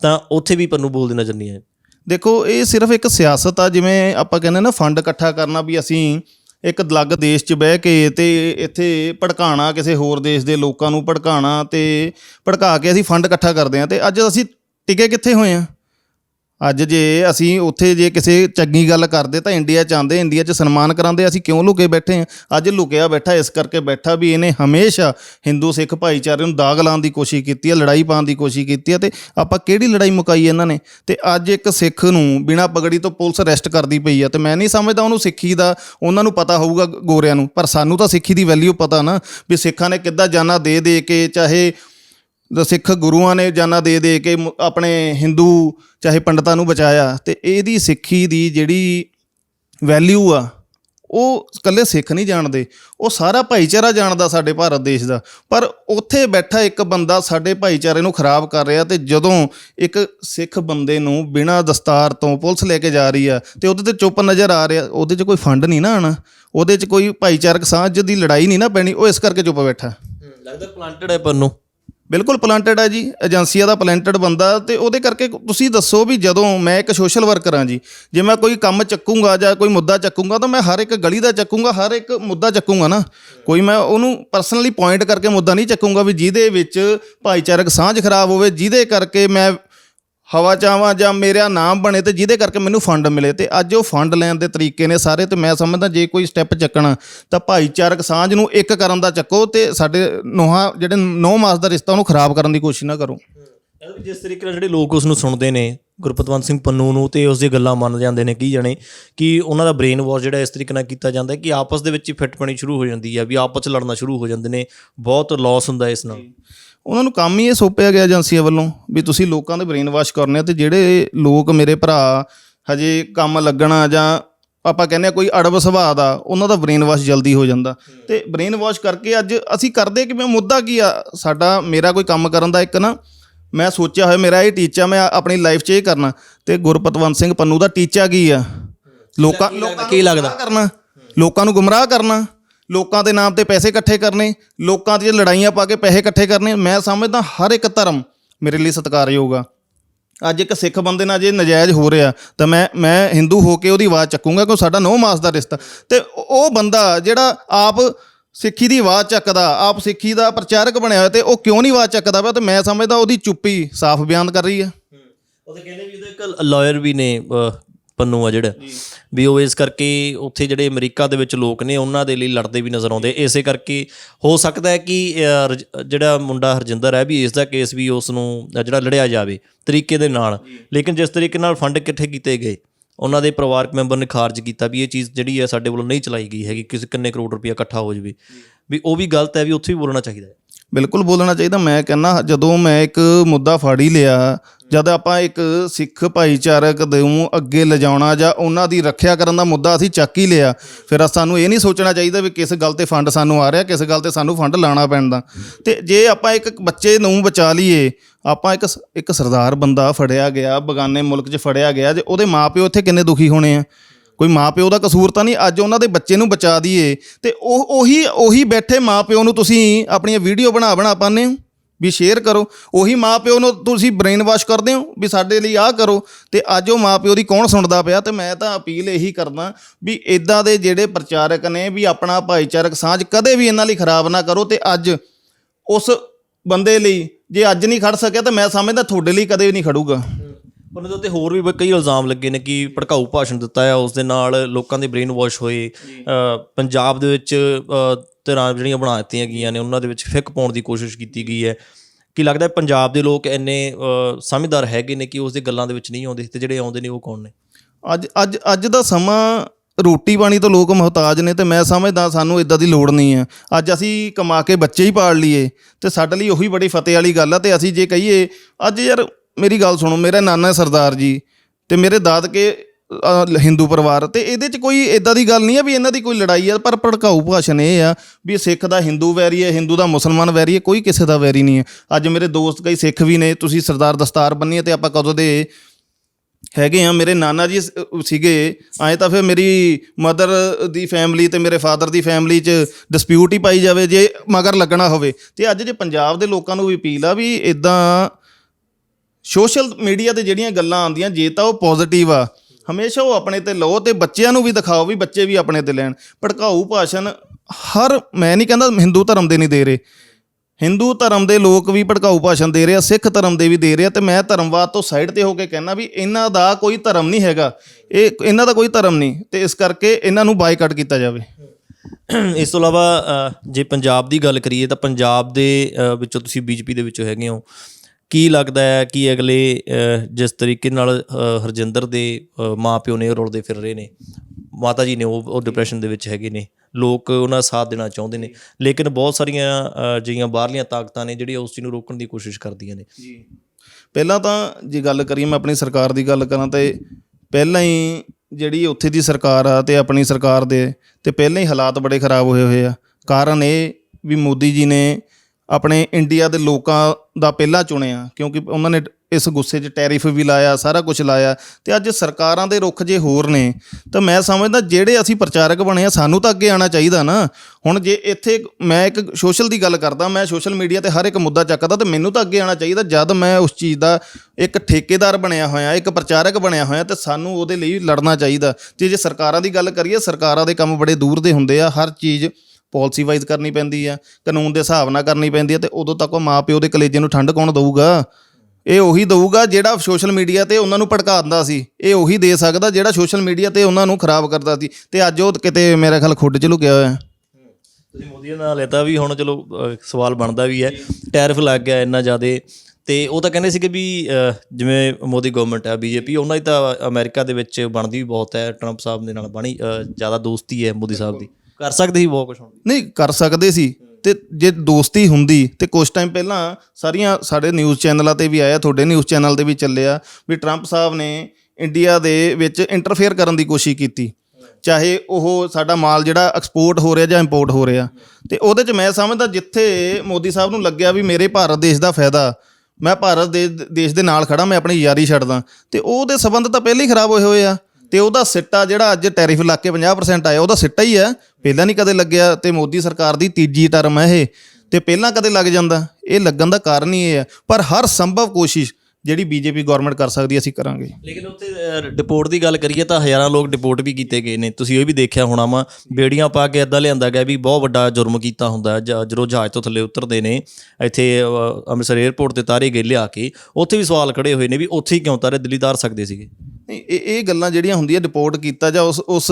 ਤਾਂ ਉੱਥੇ ਵੀ ਪੰਨੂ ਬੋਲਦੇ ਨਜ਼ਰ ਨਹੀਂ ਆਏ ਦੇਖੋ, ਇਹ ਸਿਰਫ ਇੱਕ ਸਿਆਸਤ ਆ, ਜਿਵੇਂ ਆਪਾਂ ਕਹਿੰਦੇ ਨਾ, ਫੰਡ ਇਕੱਠਾ ਕਰਨਾ ਵੀ ਅਸੀਂ ਇੱਕ ਅਲੱਗ ਦੇਸ਼ 'ਚ ਬਹਿ ਕੇ ਤੇ ਇੱਥੇ ਭੜਕਾਣਾ ਕਿਸੇ ਹੋਰ ਦੇਸ਼ ਦੇ ਲੋਕਾਂ ਨੂੰ ਭੜਕਾਣਾ ਤੇ ਭੜਕਾ ਕੇ ਅਸੀਂ ਫੰਡ ਇਕੱਠਾ ਕਰਦੇ ਹਾਂ ਤੇ ਅੱਜ ਅਸੀਂ ਟਿਕੇ ਕਿੱਥੇ ਹੋਏ ਹਾਂ? ਅੱਜ ਜੇ ਅਸੀਂ ਉੱਥੇ ਜੇ ਕਿਸੇ ਚੰਗੀ ਗੱਲ ਕਰਦੇ ਤਾਂ ਇੰਡੀਆ ਚ ਆਂਦੇ ਇੰਡੀਆ ਚ ਸਨਮਾਨ ਕਰਾਉਂਦੇ, ਅਸੀਂ ਕਿਉਂ ਲੁਕੇ ਬੈਠੇ ਆ ਅੱਜ ਲੁਕਿਆ ਬੈਠਾ, ਇਸ ਕਰਕੇ ਬੈਠਾ ਵੀ ਇਹਨੇ ਹਮੇਸ਼ਾ ਹਿੰਦੂ ਸਿੱਖ ਭਾਈਚਾਰੇ ਨੂੰ ਦਾਗ ਲਾਉਣ ਦੀ ਕੋਸ਼ਿਸ਼ ਕੀਤੀ ਹੈ, ਲੜਾਈ ਪਾਉਣ ਦੀ ਕੋਸ਼ਿਸ਼ ਕੀਤੀ ਹੈ ਤੇ ਆਪਾਂ ਕਿਹੜੀ ਲੜਾਈ ਮੁਕਾਈ ਇਹਨਾਂ ਨੇ? ਤੇ ਅੱਜ ਇੱਕ ਸਿੱਖ ਨੂੰ ਬਿਨਾਂ ਪਗੜੀ ਤੋਂ ਪੁਲਿਸ ਅਰੈਸਟ ਕਰਦੀ ਪਈ ਆ ਤੇ ਮੈਂ ਨਹੀਂ ਸਮਝਦਾ ਉਹਨੂੰ ਸਿੱਖੀ ਦਾ, ਉਹਨਾਂ ਨੂੰ ਪਤਾ ਹੋਊਗਾ ਗੋਰਿਆਂ ਨੂੰ, ਪਰ ਸਾਨੂੰ ਤਾਂ ਸਿੱਖੀ ਦੀ ਵੈਲਿਊ ਪਤਾ ਨਾ ਵੀ ਸਿੱਖਾਂ ਨੇ ਕਿੱਦਾਂ ਜਾਨਾਂ ਦੇ ਦੇ ਕੇ ਚਾਹੇ ਸਿੱਖ ਗੁਰੂਆਂ ਨੇ ਜਾਨਾਂ ਦੇ ਦੇ ਕੇ ਆਪਣੇ ਹਿੰਦੂ ਚਾਹੇ ਪੰਡਤਾਂ ਨੂੰ ਬਚਾਇਆ ਤੇ ਇਹਦੀ ਸਿੱਖੀ ਦੀ ਜਿਹੜੀ ਵੈਲਿਊ ਆ, ਉਹ ਇਕੱਲੇ ਸਿੱਖ ਨਹੀਂ ਜਾਣਦੇ। ਉਹ ਸਾਰਾ ਭਾਈਚਾਰਾ ਜਾਣਦਾ ਸਾਡੇ ਭਾਰਤ ਦੇਸ਼ ਦਾ। ਪਰ ਉੱਥੇ ਬੈਠਾ ਇੱਕ ਬੰਦਾ ਸਾਡੇ ਭਾਈਚਾਰੇ ਨੂੰ ਖਰਾਬ ਕਰ ਰਿਹਾ ਤੇ ਜਦੋਂ ਇੱਕ ਸਿੱਖ ਬੰਦੇ ਨੂੰ ਬਿਨਾਂ ਦਸਤਾਰ ਤੋਂ ਪੁਲਿਸ ਲੈ ਕੇ ਜਾ ਰਹੀ ਆ ਤੇ ਉਹਦੇ ਤੇ ਚੁੱਪ ਨਜ਼ਰ ਆ ਰਿਹਾ, ਉਹਦੇ 'ਚ ਕੋਈ ਫੰਡ ਨਹੀਂ ਨਾ ਆਣਾ ਉਹਦੇ 'ਚ ਕੋਈ ਭਾਈਚਾਰਕ ਸਾਂਝ ਦੀ ਲੜਾਈ ਨਹੀਂ ਨਾ ਪੈਣੀ, ਉਹ ਇਸ ਕਰਕੇ ਚੁੱਪ ਬੈਠਾ। ਲੱਗਦਾ ਪਲਾਂਟਡ ਹੈ ਪੰਨੂ ਬਿਲਕੁਲ ਪਲਾਂਟਡ ਹੈ ਜੀ ਏਜੰਸੀਆਂ ਦਾ ਪਲਾਂਟਡ ਬੰਦਾ ਤੇ ਉਹਦੇ ਕਰਕੇ ਤੁਸੀਂ ਦੱਸੋ ਵੀ ਜਦੋਂ ਮੈਂ ਇੱਕ ਸੋਸ਼ਲ ਵਰਕਰ ਹਾਂ ਜੀ, ਜੇ ਮੈਂ ਕੋਈ ਕੰਮ ਚੱਕੂੰਗਾ ਜਾਂ ਕੋਈ ਮੁੱਦਾ ਚੱਕੂੰਗਾ ਤਾਂ ਮੈਂ ਹਰ ਇੱਕ ਗਲੀ ਦਾ ਚੱਕੂੰਗਾ, ਹਰ ਇੱਕ ਮੁੱਦਾ ਚੱਕੂੰਗਾ ਨਾ। ਕੋਈ ਮੈਂ ਉਹਨੂੰ ਪਰਸਨਲੀ ਪੁਆਇੰਟ ਕਰਕੇ ਮੁੱਦਾ ਨਹੀਂ ਚੱਕੂੰਗਾ ਵੀ ਜਿਹਦੇ ਵਿੱਚ ਭਾਈਚਾਰਕ ਸਾਂਝ ਖਰਾਬ ਹੋਵੇ, ਜਿਹਦੇ ਕਰਕੇ ਮੈਂ ਹਵਾ ਚਾਵਾਂ ਜਾਂ ਮੇਰਾ ਨਾਮ ਬਣੇ ਤੇ ਜਿਹਦੇ ਕਰਕੇ ਮੈਨੂੰ ਫੰਡ ਮਿਲੇ ਤੇ ਅੱਜ ਉਹ ਫੰਡ ਲੈਣ ਦੇ ਤਰੀਕੇ ਨੇ ਸਾਰੇ ਤੇ ਮੈਂ ਸਮਝਦਾ ਜੇ ਕੋਈ ਸਟੈਪ ਚੱਕਣਾ ਤਾਂ ਭਾਈਚਾਰਕ ਸਾਂਝ ਨੂੰ ਇੱਕ ਕਰਨ ਦਾ ਚੱਕੋ ਤੇ ਸਾਡੇ ਨੋਹਾਂ ਜਿਹੜੇ ਨੌ ਮਾਸ ਦਾ ਰਿਸ਼ਤਾ ਉਹਨੂੰ ਖਰਾਬ ਕਰਨ ਦੀ ਕੋਸ਼ਿਸ਼ ਨਾ ਕਰੋ। ਕਹਿੰਦੇ ਜਿਸ ਤਰੀਕੇ ਨਾਲ ਜਿਹੜੇ ਲੋਕ ਉਸ ਨੂੰ ਸੁਣਦੇ ਨੇ, ਗੁਰਪਤਵੰਤ ਸਿੰਘ ਪੰਨੂ ਨੂੰ ਤੇ ਉਸ ਦੀਆਂ ਗੱਲਾਂ ਮੰਨ ਜਾਂਦੇ ਨੇ ਕੀ ਜਾਣੇ ਕਿ ਉਹਨਾਂ ਦਾ ਬ੍ਰੇਨ ਵਾਸ਼ ਜਿਹੜਾ ਇਸ ਤਰੀਕੇ ਨਾਲ ਕੀਤਾ ਜਾਂਦਾ ਹੈ ਕਿ ਆਪਸ ਦੇ ਵਿੱਚ ਹੀ ਫਿੱਟ ਪਣੀ ਸ਼ੁਰੂ ਹੋ ਜਾਂਦੀ ਹੈ ਵੀ ਆਪਸ ਚ ਲੜਨਾ ਸ਼ੁਰੂ ਹੋ ਜਾਂਦੇ ਨੇ, ਬਹੁਤ ਲਾਸ ਹੁੰਦਾ ਇਸ ਨਾਲ। ਉਹਨਾਂ ਨੂੰ ਕੰਮ ਹੀ ਇਹ ਸੌਂਪਿਆ ਗਿਆ ਏਜੰਸੀਆਂ ਵੱਲੋਂ ਵੀ ਤੁਸੀਂ ਲੋਕਾਂ ਦੇ ਬ੍ਰੇਨ ਵਾਸ਼ ਕਰਨੇ ਆ ਤੇ ਜਿਹੜੇ ਲੋਕ ਮੇਰੇ ਭਰਾ ਹਜੇ ਕੰਮ ਲੱਗਣਾ ਜਾਂ ਆਪਾਂ ਕਹਿੰਦੇ ਆ ਕੋਈ ਅੜਬ ਸੁਭਾਅ ਦਾ, ਉਹਨਾਂ ਦਾ ਬ੍ਰੇਨ ਵਾਸ਼ ਜਲਦੀ ਹੋ ਜਾਂਦਾ। ਤੇ ਬ੍ਰੇਨ ਵਾਸ਼ ਕਰਕੇ ਅੱਜ ਅਸੀਂ ਕਰਦੇ ਕਿ ਮੁੱਦਾ ਕੀ ਆ? ਸਾਡਾ, ਮੇਰਾ ਕੋਈ ਕੰਮ ਕਰਨ ਦਾ ਇੱਕ ਨਾ ਮੈਂ ਸੋਚਿਆ ਹੋਇਆ ਮੇਰਾ ਇਹ ਟੀਚਾ ਮੈਂ ਆਪਣੀ ਲਾਈਫ 'ਚ ਇਹ ਕਰਨਾ। ਤੇ ਗੁਰਪਤਵੰਤ ਸਿੰਘ ਪੰਨੂ ਦਾ ਟੀਚਾ ਕੀ ਆ? ਲੋਕਾਂ ਲੋਕਾਂ ਕੀ ਲੱਗਦਾ? ਕਰਨਾ। ਲੋਕਾਂ ਨੂੰ ਗੁੰਮਰਾਹ ਕਰਨਾ। ਲੋਕਾਂ ਦੇ ਨਾਮ ਤੇ ਪੈਸੇ ਇਕੱਠੇ ਕਰਨੇ। ਲੋਕਾਂ ਦੀਆਂ ਲੜਾਈਆਂ ਪਾ ਕੇ ਪੈਸੇ ਇਕੱਠੇ ਕਰਨੇ। ਮੈਂ ਸਮਝਦਾ ਹਰ ਇੱਕ ਧਰਮ ਮੇਰੇ ਲਈ ਸਤਿਕਾਰਯੋਗ ਆ। ਅੱਜ ਇੱਕ ਸਿੱਖ ਬੰਦੇ ਨਾਲ ਜੇ ਨਜਾਇਜ਼ ਹੋ ਰਿਹਾ ਤਾਂ ਮੈਂ ਮੈਂ ਹਿੰਦੂ ਹੋ ਕੇ ਉਹਦੀ ਆਵਾਜ਼ ਚੱਕੂੰਗਾ ਕਿਉਂ? ਸਾਡਾ ਨੌ ਮਾਸ ਦਾ ਰਿਸ਼ਤਾ। ਤੇ ਉਹ ਬੰਦਾ ਜਿਹੜਾ ਆਪ ਸਿੱਖੀ ਦੀ ਆਵਾਜ਼ ਚੱਕਦਾ ਆਪ ਸਿੱਖੀ ਦਾ ਪ੍ਰਚਾਰਕ ਬਣਿਆ ਹੋਇਆ ਤੇ ਉਹ ਕਿਉਂ ਨਹੀਂ ਆਵਾਜ਼ ਚੱਕਦਾ ਪਿਆ? ਤੇ ਮੈਂ ਸਮਝਦਾ ਉਹਦੀ ਚੁੱਪੀ ਸਾਫ਼ ਬਿਆਨ ਕਰ ਰਹੀ ਹੈ। ਉਹ ਤਾਂ ਕਹਿੰਦੇ ਵੀ ਉਹਦੇ ਇੱਕ ਲਾਇਰ ਵੀ ਨੇ ਪੰਨੂ ਆ ਜਿਹੜਾ। ਵੀ ਉਹ ਇਸ ਕਰਕੇ ਉੱਥੇ ਜਿਹੜੇ ਅਮਰੀਕਾ ਦੇ ਵਿੱਚ ਲੋਕ ਨੇ ਉਹਨਾਂ ਦੇ ਲਈ ਲੜਦੇ ਵੀ ਨਜ਼ਰ ਆਉਂਦੇ। ਇਸੇ ਕਰਕੇ ਹੋ ਸਕਦਾ ਹੈ ਕਿ ਜਿਹੜਾ ਮੁੰਡਾ ਹਰਜਿੰਦਰ ਹੈ ਵੀ ਇਸ ਦਾ ਕੇਸ ਵੀ ਉਸ ਨੂੰ ਜਿਹੜਾ ਲੜਿਆ ਜਾਵੇ ਤਰੀਕੇ ਦੇ ਨਾਲ। ਲੇਕਿਨ ਜਿਸ ਤਰੀਕੇ ਨਾਲ ਫੰਡ ਇਕੱਠੇ ਕੀਤੇ ਗਏ ਉਹਨਾਂ ਦੇ ਪਰਿਵਾਰਕ ਮੈਂਬਰ ਨੇ ਖਾਰਜ ਕੀਤਾ ਵੀ ਇਹ ਚੀਜ਼ ਜਿਹੜੀ ਹੈ ਸਾਡੇ ਵੱਲੋਂ ਨਹੀਂ ਚਲਾਈ ਗਈ ਹੈਗੀ, ਕਿਸੇ ਕਿੰਨੇ ਕਰੋੜ ਰੁਪਇਆ ਇਕੱਠਾ ਹੋ ਜਾਵੇ। ਵੀ ਉਹ ਵੀ ਗਲਤ ਹੈ ਵੀ ਉੱਥੇ ਵੀ ਬੋਲਣਾ ਚਾਹੀਦਾ ਹੈ। ਬਿਲਕੁਲ ਬੋਲਣਾ ਚਾਹੀਦਾ। ਮੈਂ ਕਹਿੰਦਾ, ਜਦੋਂ ਮੈਂ ਇੱਕ ਮੁੱਦਾ ਫੜ ਹੀ ਲਿਆ, ਜਦ ਆਪਾਂ ਇੱਕ ਸਿੱਖ ਭਾਈਚਾਰਕ ਨੂੰ ਅੱਗੇ ਲਿਜਾਉਣਾ ਜਾਂ ਉਹਨਾਂ ਦੀ ਰੱਖਿਆ ਕਰਨ ਦਾ ਮੁੱਦਾ ਅਸੀਂ ਚੱਕ ਹੀ ਲਿਆ, ਫਿਰ ਸਾਨੂੰ ਇਹ ਨਹੀਂ ਸੋਚਣਾ ਚਾਹੀਦਾ ਵੀ ਕਿਸ ਗੱਲ ਤੇ ਫੰਡ ਸਾਨੂੰ ਆ ਰਿਹਾ, ਕਿਸ ਗੱਲ ਤੇ ਸਾਨੂੰ ਫੰਡ ਲਾਣਾ ਪੈਂਦਾ ਤੇ ਜੇ ਆਪਾਂ ਇੱਕ ਬੱਚੇ ਨੂੰ ਬਚਾ ਲਈਏ, ਆਪਾਂ ਇੱਕ ਸ- ਇੱਕ ਸਰਦਾਰ ਬੰਦਾ ਫੜਿਆ ਗਿਆ, ਬਗਾਨੇ ਮੁਲਕ 'ਚ ਫੜਿਆ ਗਿਆ, ਜੇ ਉਹਦੇ ਮਾਪਿਓ ਇੱਥੇ ਕਿੰਨੇ ਦੁਖੀ ਹੋਣੇ ਆ? ਕੋਈ ਮਾਪਿਓ ਦਾ ਕਸੂਰ ਤਾਂ ਨਹੀਂ, ਅੱਜ ਉਹਨਾਂ ਦੇ ਬੱਚੇ ਨੂੰ ਬਚਾ ਦਈਏ। ਤੇ ਉਹ, ਉਹੀ ਉਹੀ ਬੈਠੇ ਮਾਪਿਓ ਨੂੰ ਤੁਸੀਂ ਆਪਣੀਆਂ ਵੀਡੀਓ ਬਣਾ ਬਣਾ ਪਾਉਂਦੇ ਹੋ, ਵੀ ਸ਼ੇਅਰ ਕਰੋ। ਉਹੀ ਮਾਪਿਓ ਨੂੰ ਤੁਸੀਂ ਬ੍ਰੇਨ ਵਾਸ਼ ਕਰਦੇ ਹੋ, ਵੀ ਸਾਡੇ ਲਈ ਆਹ ਕਰੋ। ਤੇ ਅੱਜ ਉਹ ਮਾਪਿਓ ਦੀ ਕੌਣ ਸੁਣਦਾ ਪਿਆ? ਤੇ ਮੈਂ ਤਾਂ ਅਪੀਲ ਇਹੀ ਕਰਦਾ ਵੀ ਇਦਾਂ ਦੇ ਜਿਹੜੇ ਪ੍ਰਚਾਰਕ ਨੇ, ਵੀ ਆਪਣਾ ਭਾਈਚਾਰਕ ਸਾਂਝ ਕਦੇ ਵੀ ਇਹਨਾਂ ਲਈ ਖਰਾਬ ਨਾ ਕਰੋ। ਤੇ ਅੱਜ ਉਸ ਬੰਦੇ ਲਈ ਜੇ ਅੱਜ ਨਹੀਂ ਖੜ ਸਕਿਆ, ਤਾਂ ਮੈਂ ਸਮਝਦਾ ਤੁਹਾਡੇ ਲਈ ਕਦੇ ਨਹੀਂ ਖੜੂਗਾ। ਉਹਨਾਂ ਦੇ ਉੱਤੇ ਹੋਰ ਵੀ ਬ- ਕਈ ਇਲਜ਼ਾਮ ਲੱਗੇ ਨੇ ਕਿ ਭੜਕਾਊ ਭਾਸ਼ਣ ਦਿੱਤਾ ਹੈ ਉਸ ਦੇ ਨਾਲ ਲੋਕਾਂ ਦੇ ਬ੍ਰੇਨ ਵਾਸ਼ ਹੋਏ ਅ, ਪੰਜਾਬ ਦੇ ਵਿੱਚ ਅ, ਧਿਰਾਂ ਜਿਹੜੀਆਂ ਬਣਾ ਦਿੱਤੀਆਂ ਗਈਆਂ ਨੇ ਉਹਨਾਂ ਦੇ ਵਿੱਚ ਫਿੱਕ ਪਾਉਣ ਦੀ ਕੋਸ਼ਿਸ਼ ਕੀਤੀ ਗਈ ਹੈ। ਕੀ ਲੱਗਦਾ ਹੈ ਪੰਜਾਬ ਦੇ ਲੋਕ ਇੰਨੇ ਅ, ਸਮਝਦਾਰ ਹੈਗੇ ਨੇ ਕਿ ਉਸ ਦੀ ਗੱਲਾਂ ਦੇ ਵਿੱਚ ਨਹੀਂ ਆਉਂਦੇ ਤੇ ਜਿਹੜੇ ਆਉਂਦੇ ਨੇ ਉਹ ਕੌਣ ਨੇ? ਅੱਜ ਅੱਜ ਅੱਜ ਦਾ ਸਮਾਂ ਰੋਟੀ ਪਾਣੀ ਤੋਂ ਲੋਕ ਮੁਹਤਾਜ ਨੇ ਤੇ ਮੈਂ ਸਮਝਦਾ ਸਾਨੂੰ ਇਦਾਂ ਦੀ ਲੋੜ ਨਹੀਂ ਹੈ। ਅੱਜ ਅਸੀਂ ਕਮਾ ਕੇ ਬੱਚੇ ਹੀ ਪਾਲ ਲਈਏ ਤੇ ਸਾਡੇ ਲਈ ਉਹੀ ਬੜੀ ਫਤਿਹ ਵਾਲੀ ਗੱਲ ਆ ਤੇ ਅਸੀਂ ਜੇ ਕਹੀਏ ਅੱਜ ਯਾਰ ਮੇਰੀ ਗੱਲ ਸੁਣੋ ਮੇਰਾ ਨਾਨਾ ਸਰਦਾਰ ਜੀ ਤੇ ਮੇਰੇ ਦਾਦਕੇ ਅ, ਹਿੰਦੂ ਪਰਿਵਾਰ ਤੇ ਇਹਦੇ 'ਚ ਕੋਈ ਇਦਾਂ ਦੀ ਗੱਲ ਨਹੀਂ ਆ ਵੀ ਇਹਨਾਂ ਦੀ ਕੋਈ ਲੜਾਈ ਆ ਪਰ ਭੜਕਾਊ ਭਾਸ਼ਣ ਇਹ ਆ ਵੀ ਸਿੱਖ ਦਾ ਹਿੰਦੂ ਵੈਰੀ ਹੈ ਹਿੰਦੂ ਦਾ ਮੁਸਲਮਾਨ ਵੈਰੀ ਹੈ ਕੋਈ ਕਿਸੇ ਦਾ ਵੈਰੀ ਨਹੀਂ ਹੈ। ਅੱਜ ਮੇਰੇ ਦੋਸਤ ਕਈ ਸਿੱਖ ਵੀ ਨੇ ਤੁਸੀਂ ਸਰਦਾਰ ਦਸਤਾਰ ਬੰਨੀ ਹੈ ਤੇ ਆਪਾਂ ਕਦੋਂ ਦੇ ਹੈਗੇ ਆ ਮੇਰੇ ਨਾਨਾ ਜੀ ਸ- ਸੀਗੇ ਐਂ ਤਾਂ ਫਿਰ ਮੇਰੀ ਮਦਰ ਦੀ ਫੈਮਿਲੀ ਤੇ ਮੇਰੇ ਫਾਦਰ ਦੀ ਫੈਮਿਲੀ 'ਚ ਡਿਸਪਿਊਟ ਹੀ ਪਾਈ ਜਾਵੇ ਜੇ ਮਗਰ ਲੱਗਣਾ ਹੋਵੇ। ਤੇ ਅੱਜ ਜੇ ਪੰਜਾਬ ਦੇ ਲੋਕਾਂ ਨੂੰ ਵੀ ਅਪੀਲ ਆ ਵੀ ਇਦਾਂ ਸੋਸ਼ਲ ਮੀਡੀਆ ਤੇ ਜਿਹੜੀਆਂ ਗੱਲਾਂ ਆਉਂਦੀਆਂ ਜੇ ਤਾਂ ਉਹ ਪੋਜ਼ਿਟਿਵ ਆ। ਹਮੇਸ਼ਾ ਉਹ ਆਪਣੇ ਤੇ ਲਓ ਤੇ ਬੱਚਿਆਂ ਨੂੰ ਵੀ ਦਿਖਾਓ ਵੀ ਬੱਚੇ ਵੀ ਆਪਣੇ ਤੇ ਲੈਣ। ਭੜਕਾਊ ਭਾਸ਼ਣ ਹਰ ਮੈਂ ਨਹੀਂ ਕਹਿੰਦਾ ਹਿੰਦੂ ਧਰਮ ਦੇ ਨਹੀਂ ਦੇ ਰਹੇ। ਹਿੰਦੂ ਧਰਮ ਦੇ ਲੋਕ ਵੀ ਭੜਕਾਊ ਭਾਸ਼ਣ ਦੇ ਰਹੇ ਆ ਸਿੱਖ ਧਰਮ ਦੇ ਵੀ ਦੇ ਰਹੇ ਆ ਤੇ ਮੈਂ ਧਰਮਵਾਦ ਤੋਂ ਸਾਈਡ ਤੇ ਹੋ ਕੇ ਕਹਿਣਾ ਵੀ ਇਹਨਾਂ ਦਾ ਕੋਈ ਧਰਮ ਨਹੀਂ ਹੈਗਾ। ਇਹ ਇਹਨਾਂ ਦਾ ਕੋਈ ਧਰਮ ਨਹੀਂ ਤੇ ਇਸ ਕਰਕੇ ਇਹਨਾਂ ਨੂੰ ਬਾਈਕਾਟ ਕੀਤਾ ਜਾਵੇ। ਇਸ ਤੋਂ ਇਲਾਵਾ ਅ, ਜੇ ਪੰਜਾਬ ਦੀ ਗੱਲ ਕਰੀਏ ਤਾਂ ਪੰਜਾਬ ਦੇ ਅ, ਵਿੱਚੋਂ ਤੁਸੀਂ ਬੀਜਪੀ ਦੇ ਵਿੱਚੋਂ ਹੈਗੇ ਹੋ ਕੀ ਲੱਗਦਾ ਹੈ ਕਿ ਅਗਲੇ ਜਿਸ ਤਰੀਕੇ ਨਾਲ ਹਰਜਿੰਦਰ ਦੇ ਅ, ਮਾਪਿਓ ਨੇ ਰੁਲਦੇ ਫਿਰ ਰਹੇ ਨੇ ਮਾਤਾ ਜੀ ਨੇ ਉਹ ਉਹ ਡਿਪਰੈਸ਼ਨ ਦੇ ਵਿੱਚ ਹੈਗੇ ਨੇ ਲੋਕ ਉਹਨਾਂ ਦਾ ਸਾਥ ਦੇਣਾ ਚਾਹੁੰਦੇ ਨੇ ਲੇਕਿਨ ਬਹੁਤ ਸਾਰੀਆਂ ਅ, ਬਾਹਰਲੀਆਂ ਤਾਕਤਾਂ ਨੇ ਜਿਹੜੀਆਂ ਉਸ ਚੀਜ਼ ਨੂੰ ਰੋਕਣ ਦੀ ਕੋਸ਼ਿਸ਼ ਕਰਦੀਆਂ ਨੇ। ਜੀ। ਪਹਿਲਾਂ ਤਾਂ ਜੇ ਗੱਲ ਕਰੀਏ ਮੈਂ ਆਪਣੀ ਸਰਕਾਰ ਦੀ ਗੱਲ ਕਰਾਂ ਤਾਂ ਪਹਿਲਾਂ ਹੀ ਜਿਹੜੀ ਉੱਥੇ ਦੀ ਸਰਕਾਰ ਆ ਤੇ ਆਪਣੀ ਸਰਕਾਰ ਦੇ ਤੇ ਪਹਿਲਾਂ ਹੀ ਹਾਲਾਤ ਬੜੇ ਖਰਾਬ ਹੋਏ ਹੋਏ ਆ। ਕਾਰਨ ਇਹ ਵੀ ਮੋਦੀ ਜੀ ਨੇ ਆਪਣੇ ਇੰਡੀਆ ਦੇ ਲੋਕਾਂ ਦਾ ਪਹਿਲਾਂ ਚੁਣਿਆ, ਕਿਉਂਕਿ ਉਹਨਾਂ ਨੇ ਇਸ ਗੁੱਸੇ 'ਚ ਟੈਰਿਫ ਵੀ ਲਾਇਆ, ਸਾਰਾ ਕੁਝ ਲਾਇਆ ਤੇ ਅੱਜ ਸਰਕਾਰਾਂ ਦੇ ਰੁੱਖ ਜੇ ਹੋਰ ਨੇ, ਤਾਂ ਮੈਂ ਸਮਝਦਾ ਜਿਹੜੇ ਅਸੀਂ ਪ੍ਰਚਾਰਕ ਬਣੇ ਆ, ਸਾਨੂੰ ਤਾਂ ਅੱਗੇ ਆਉਣਾ ਚਾਹੀਦਾ ਨਾ। ਹੁਣ ਜੇ ਇੱਥੇ ਮੈਂ ਇੱਕ ਸੋਸ਼ਲ ਦੀ ਗੱਲ ਕਰਦਾ, ਮੈਂ ਸੋਸ਼ਲ ਮੀਡੀਆ ਤੇ ਹਰ ਇੱਕ ਮੁੱਦਾ ਚੱਕਦਾ, ਤੇ ਮੈਨੂੰ ਤਾਂ ਅੱਗੇ ਆਉਣਾ ਚਾਹੀਦਾ, ਜਦ ਮੈਂ ਉਸ ਚੀਜ਼ ਦਾ ਇੱਕ ਠੇਕੇਦਾਰ ਬਣਿਆ ਹੋਇਆ, ਇੱਕ ਪ੍ਰਚਾਰਕ ਬਣਿਆ ਹੋਇਆ, ਤੇ ਸਾਨੂੰ ਉਹਦੇ ਲਈ ਲੜਨਾ ਚਾਹੀਦਾ। ਤੇ ਜੇ ਸਰਕਾਰਾਂ ਦੀ ਗੱਲ ਕਰੀਏ, ਸਰਕਾਰਾਂ ਦੇ ਕੰਮ ਬੜੇ ਦੂਰ ਦੇ ਹੁੰਦੇ ਆ, ਹਰ ਚੀਜ਼ ਪਾਲਿਸੀ ਵਾਈਜ਼ ਕਰਨੀ ਪੈਂਦੀ ਆ ਕਾਨੂੰਨ ਦੇ ਹਿਸਾਬ ਨਾਲ ਕਰਨੀ ਪੈਂਦੀ ਆ ਤੇ ਉਦੋਂ ਤੱਕ ਉਹ ਮਾਪਿਓ ਦੇ ਕਲੇਜੇ ਨੂੰ ਠੰਡ ਕੌਣ ਦਊਗਾ? ਇਹ ਉਹੀ ਦਊਗਾ ਜਿਹੜਾ ਸੋਸ਼ਲ ਮੀਡੀਆ ਤੇ ਉਹਨਾਂ ਨੂੰ ਭੜਕਾ ਦਿੰਦਾ ਸੀ। ਇਹ ਉਹੀ ਦੇ ਸਕਦਾ ਜਿਹੜਾ ਸੋਸ਼ਲ ਮੀਡੀਆ ਤੇ ਉਹਨਾਂ ਨੂੰ ਖਰਾਬ ਕਰਦਾ ਸੀ। ਤੇ ਅੱਜ ਉਹ ਕਿਤੇ ਮੇਰਾ ਖਿਆਲ ਖੁੱਡ ਚ ਲੁਕਿਆ ਹੋਇਆ। ਤੁਸੀਂ ਮੋਦੀ ਨਾਲ ਨਾਂ ਲੈਤਾ ਵੀ ਹੁਣ ਚਲੋ ਅਹ, ਸਵਾਲ ਬਣਦਾ ਵੀ ਹੈ। ਟੈਰਿਫ ਲੱਗ ਗਿਆ ਇੰਨਾ ਜ਼ਿਆਦਾ। ਤੇ ਉਹ ਤਾਂ ਕਹਿੰਦੇ ਸੀਗੇ ਵੀ ਅਹ, ਜਿਵੇਂ ਮੋਦੀ ਗਵਰਨਮੈਂਟ ਹੈ ਬੀਜੇਪੀ ਉਹਨਾਂ ਦੀ ਤਾਂ ਅਮਰੀਕਾ ਦੇ ਵਿੱਚ ਬਣਦੀ ਵੀ ਬਹੁਤ ਹੈ। ਟਰੰਪ ਸਾਹਿਬ ਦੇ ਨਾਲ ਬਣੀ ਅਹ, ਜ਼ਿਆਦਾ ਦੋਸਤੀ ਹੈ ਮੋਦੀ ਸਾਹਿਬ ਦੀ। ਕਰ ਸਕਦੇ ਸੀ ਬਹੁਤ ਕੁਝ ਹੁਣ। ਨਹੀਂ, ਕਰ ਸਕਦੇ ਸੀ। ਤੇ ਜੇ ਦੋਸਤੀ ਹੁੰਦੀ, ਤੇ ਕੁਝ ਟਾਈਮ ਪਹਿਲਾਂ ਸਾਰੀਆਂ ਸਾਡੇ ਨਿਊਜ਼ ਚੈਨਲਾਂ ਤੇ ਵੀ ਆਇਆ, ਤੁਹਾਡੇ ਨਿਊਜ਼ ਚੈਨਲ ਤੇ ਵੀ ਚੱਲਿਆ ਵੀ ਟਰੰਪ ਸਾਹਿਬ ਨੇ ਇੰਡੀਆ ਦੇ ਵਿੱਚ ਇੰਟਰਫੇਅਰ ਕਰਨ ਦੀ ਕੋਸ਼ਿਸ਼ ਕੀਤੀ। ਚਾਹੇ ਉਹ ਸਾਡਾ ਮਾਲ ਜਿਹੜਾ ਐਕਸਪੋਰਟ ਹੋ ਰਿਹਾ ਜਾਂ ਇੰਪੋਰਟ ਹੋ ਰਿਹਾ। ਤੇ ਉਹਦੇ ਚ ਮੈਂ ਸਮਝਦਾ ਜਿੱਥੇ ਮੋਦੀ ਸਾਹਿਬ ਨੂੰ ਲੱਗਿਆ ਵੀ ਮੇਰੇ ਭਾਰਤ ਦੇਸ਼ ਦਾ ਫਾਇਦਾ, ਮੈਂ ਭਾਰਤ ਦੇ ਦੇਸ਼ ਦੇ ਨਾਲ ਖੜਾ ਮੈਂ ਆਪਣੀ ਯਾਰੀ ਛੱਡਦਾ। ਤੇ ਉਹਦੇ ਸਬੰਧ ਤਾਂ ਪਹਿਲਾਂ ਹੀ ਖਰਾਬ ਹੋਏ ਹੋਏ ਆ। ਤੇ ਉਹਦਾ ਸਿੱਟਾ ਜਿਹੜਾ ਅੱਜ ਟੈਰਿਫ ਲਾ ਕੇ 50% ਆਇਆ, ਉਹਦਾ ਸਿੱਟਾ ਹੀ ਹੈ ਪਹਿਲਾਂ ਨਹੀਂ ਕਦੇ ਲੱਗਿਆ ਤੇ ਮੋਦੀ ਸਰਕਾਰ ਦੀ ਤੀਜੀ ਟਰਮ ਹੈ ਇਹ। ਤੇ ਪਹਿਲਾਂ ਕਦੇ ਲੱਗ ਜਾਂਦਾ। ਇਹ ਲੱਗਣ ਦਾ ਕਾਰਨ ਹੀ ਇਹ ਹੈ ਪਰ ਹਰ ਸੰਭਵ ਕੋਸ਼ਿਸ਼ ਜਿਹੜੀ ਬੀਜੇਪੀ ਗਵਰਨਮੈਂਟ ਕਰ ਸਕਦੀ ਅਸੀਂ ਕਰਾਂਗੇ। ਲੇਕਿਨ ਉੱਥੇ ਡਿਪੋਰਟ ਦੀ ਗੱਲ ਕਰੀਏ ਤਾਂ ਹਜ਼ਾਰਾਂ ਲੋਕ ਡਿਪੋਰਟ ਵੀ ਕੀਤੇ ਗਏ ਨੇ। ਤੁਸੀਂ ਇਹ ਵੀ ਦੇਖਿਆ ਹੋਣਾ ਵਾ, ਬੇੜੀਆਂ ਪਾ ਕੇ ਅੱਦਾ ਲਿਆਂਦਾ ਗਿਆ ਵੀ ਬਹੁਤ ਵੱਡਾ ਜੁਰਮ ਕੀਤਾ ਹੁੰਦਾ। ਜ- ਜਦੋਂ ਜਹਾਜ਼ ਤੋਂ ਥੱਲੇ ਉਤਰਦੇ ਨੇ, ਇੱਥੇ ਅੰਮ੍ਰਿਤਸਰ 에ਅਰਪੋਰਟ ਤੇ ਤਾਰੇ ਗਏ ਲਿਆ ਕੇ, ਉੱਥੇ ਵੀ ਸਵਾਲ ਖੜੇ ਹੋਏ ਨੇ ਵੀ ਉੱਥੇ ਹੀ ਕਿਉਂ ਤਾਰੇ ਦਿੱਲੀ ਤਾਰ ਸਕਦੇ ਸੀਗੇ? ਨਹੀਂ, ਇਹ ਇਹ ਗੱਲਾਂ ਜਿਹੜੀਆਂ ਹੁੰਦੀਆਂ ਰਿਪੋਰਟ ਕੀਤਾ ਜਾਂ ਉਸ ਉਸ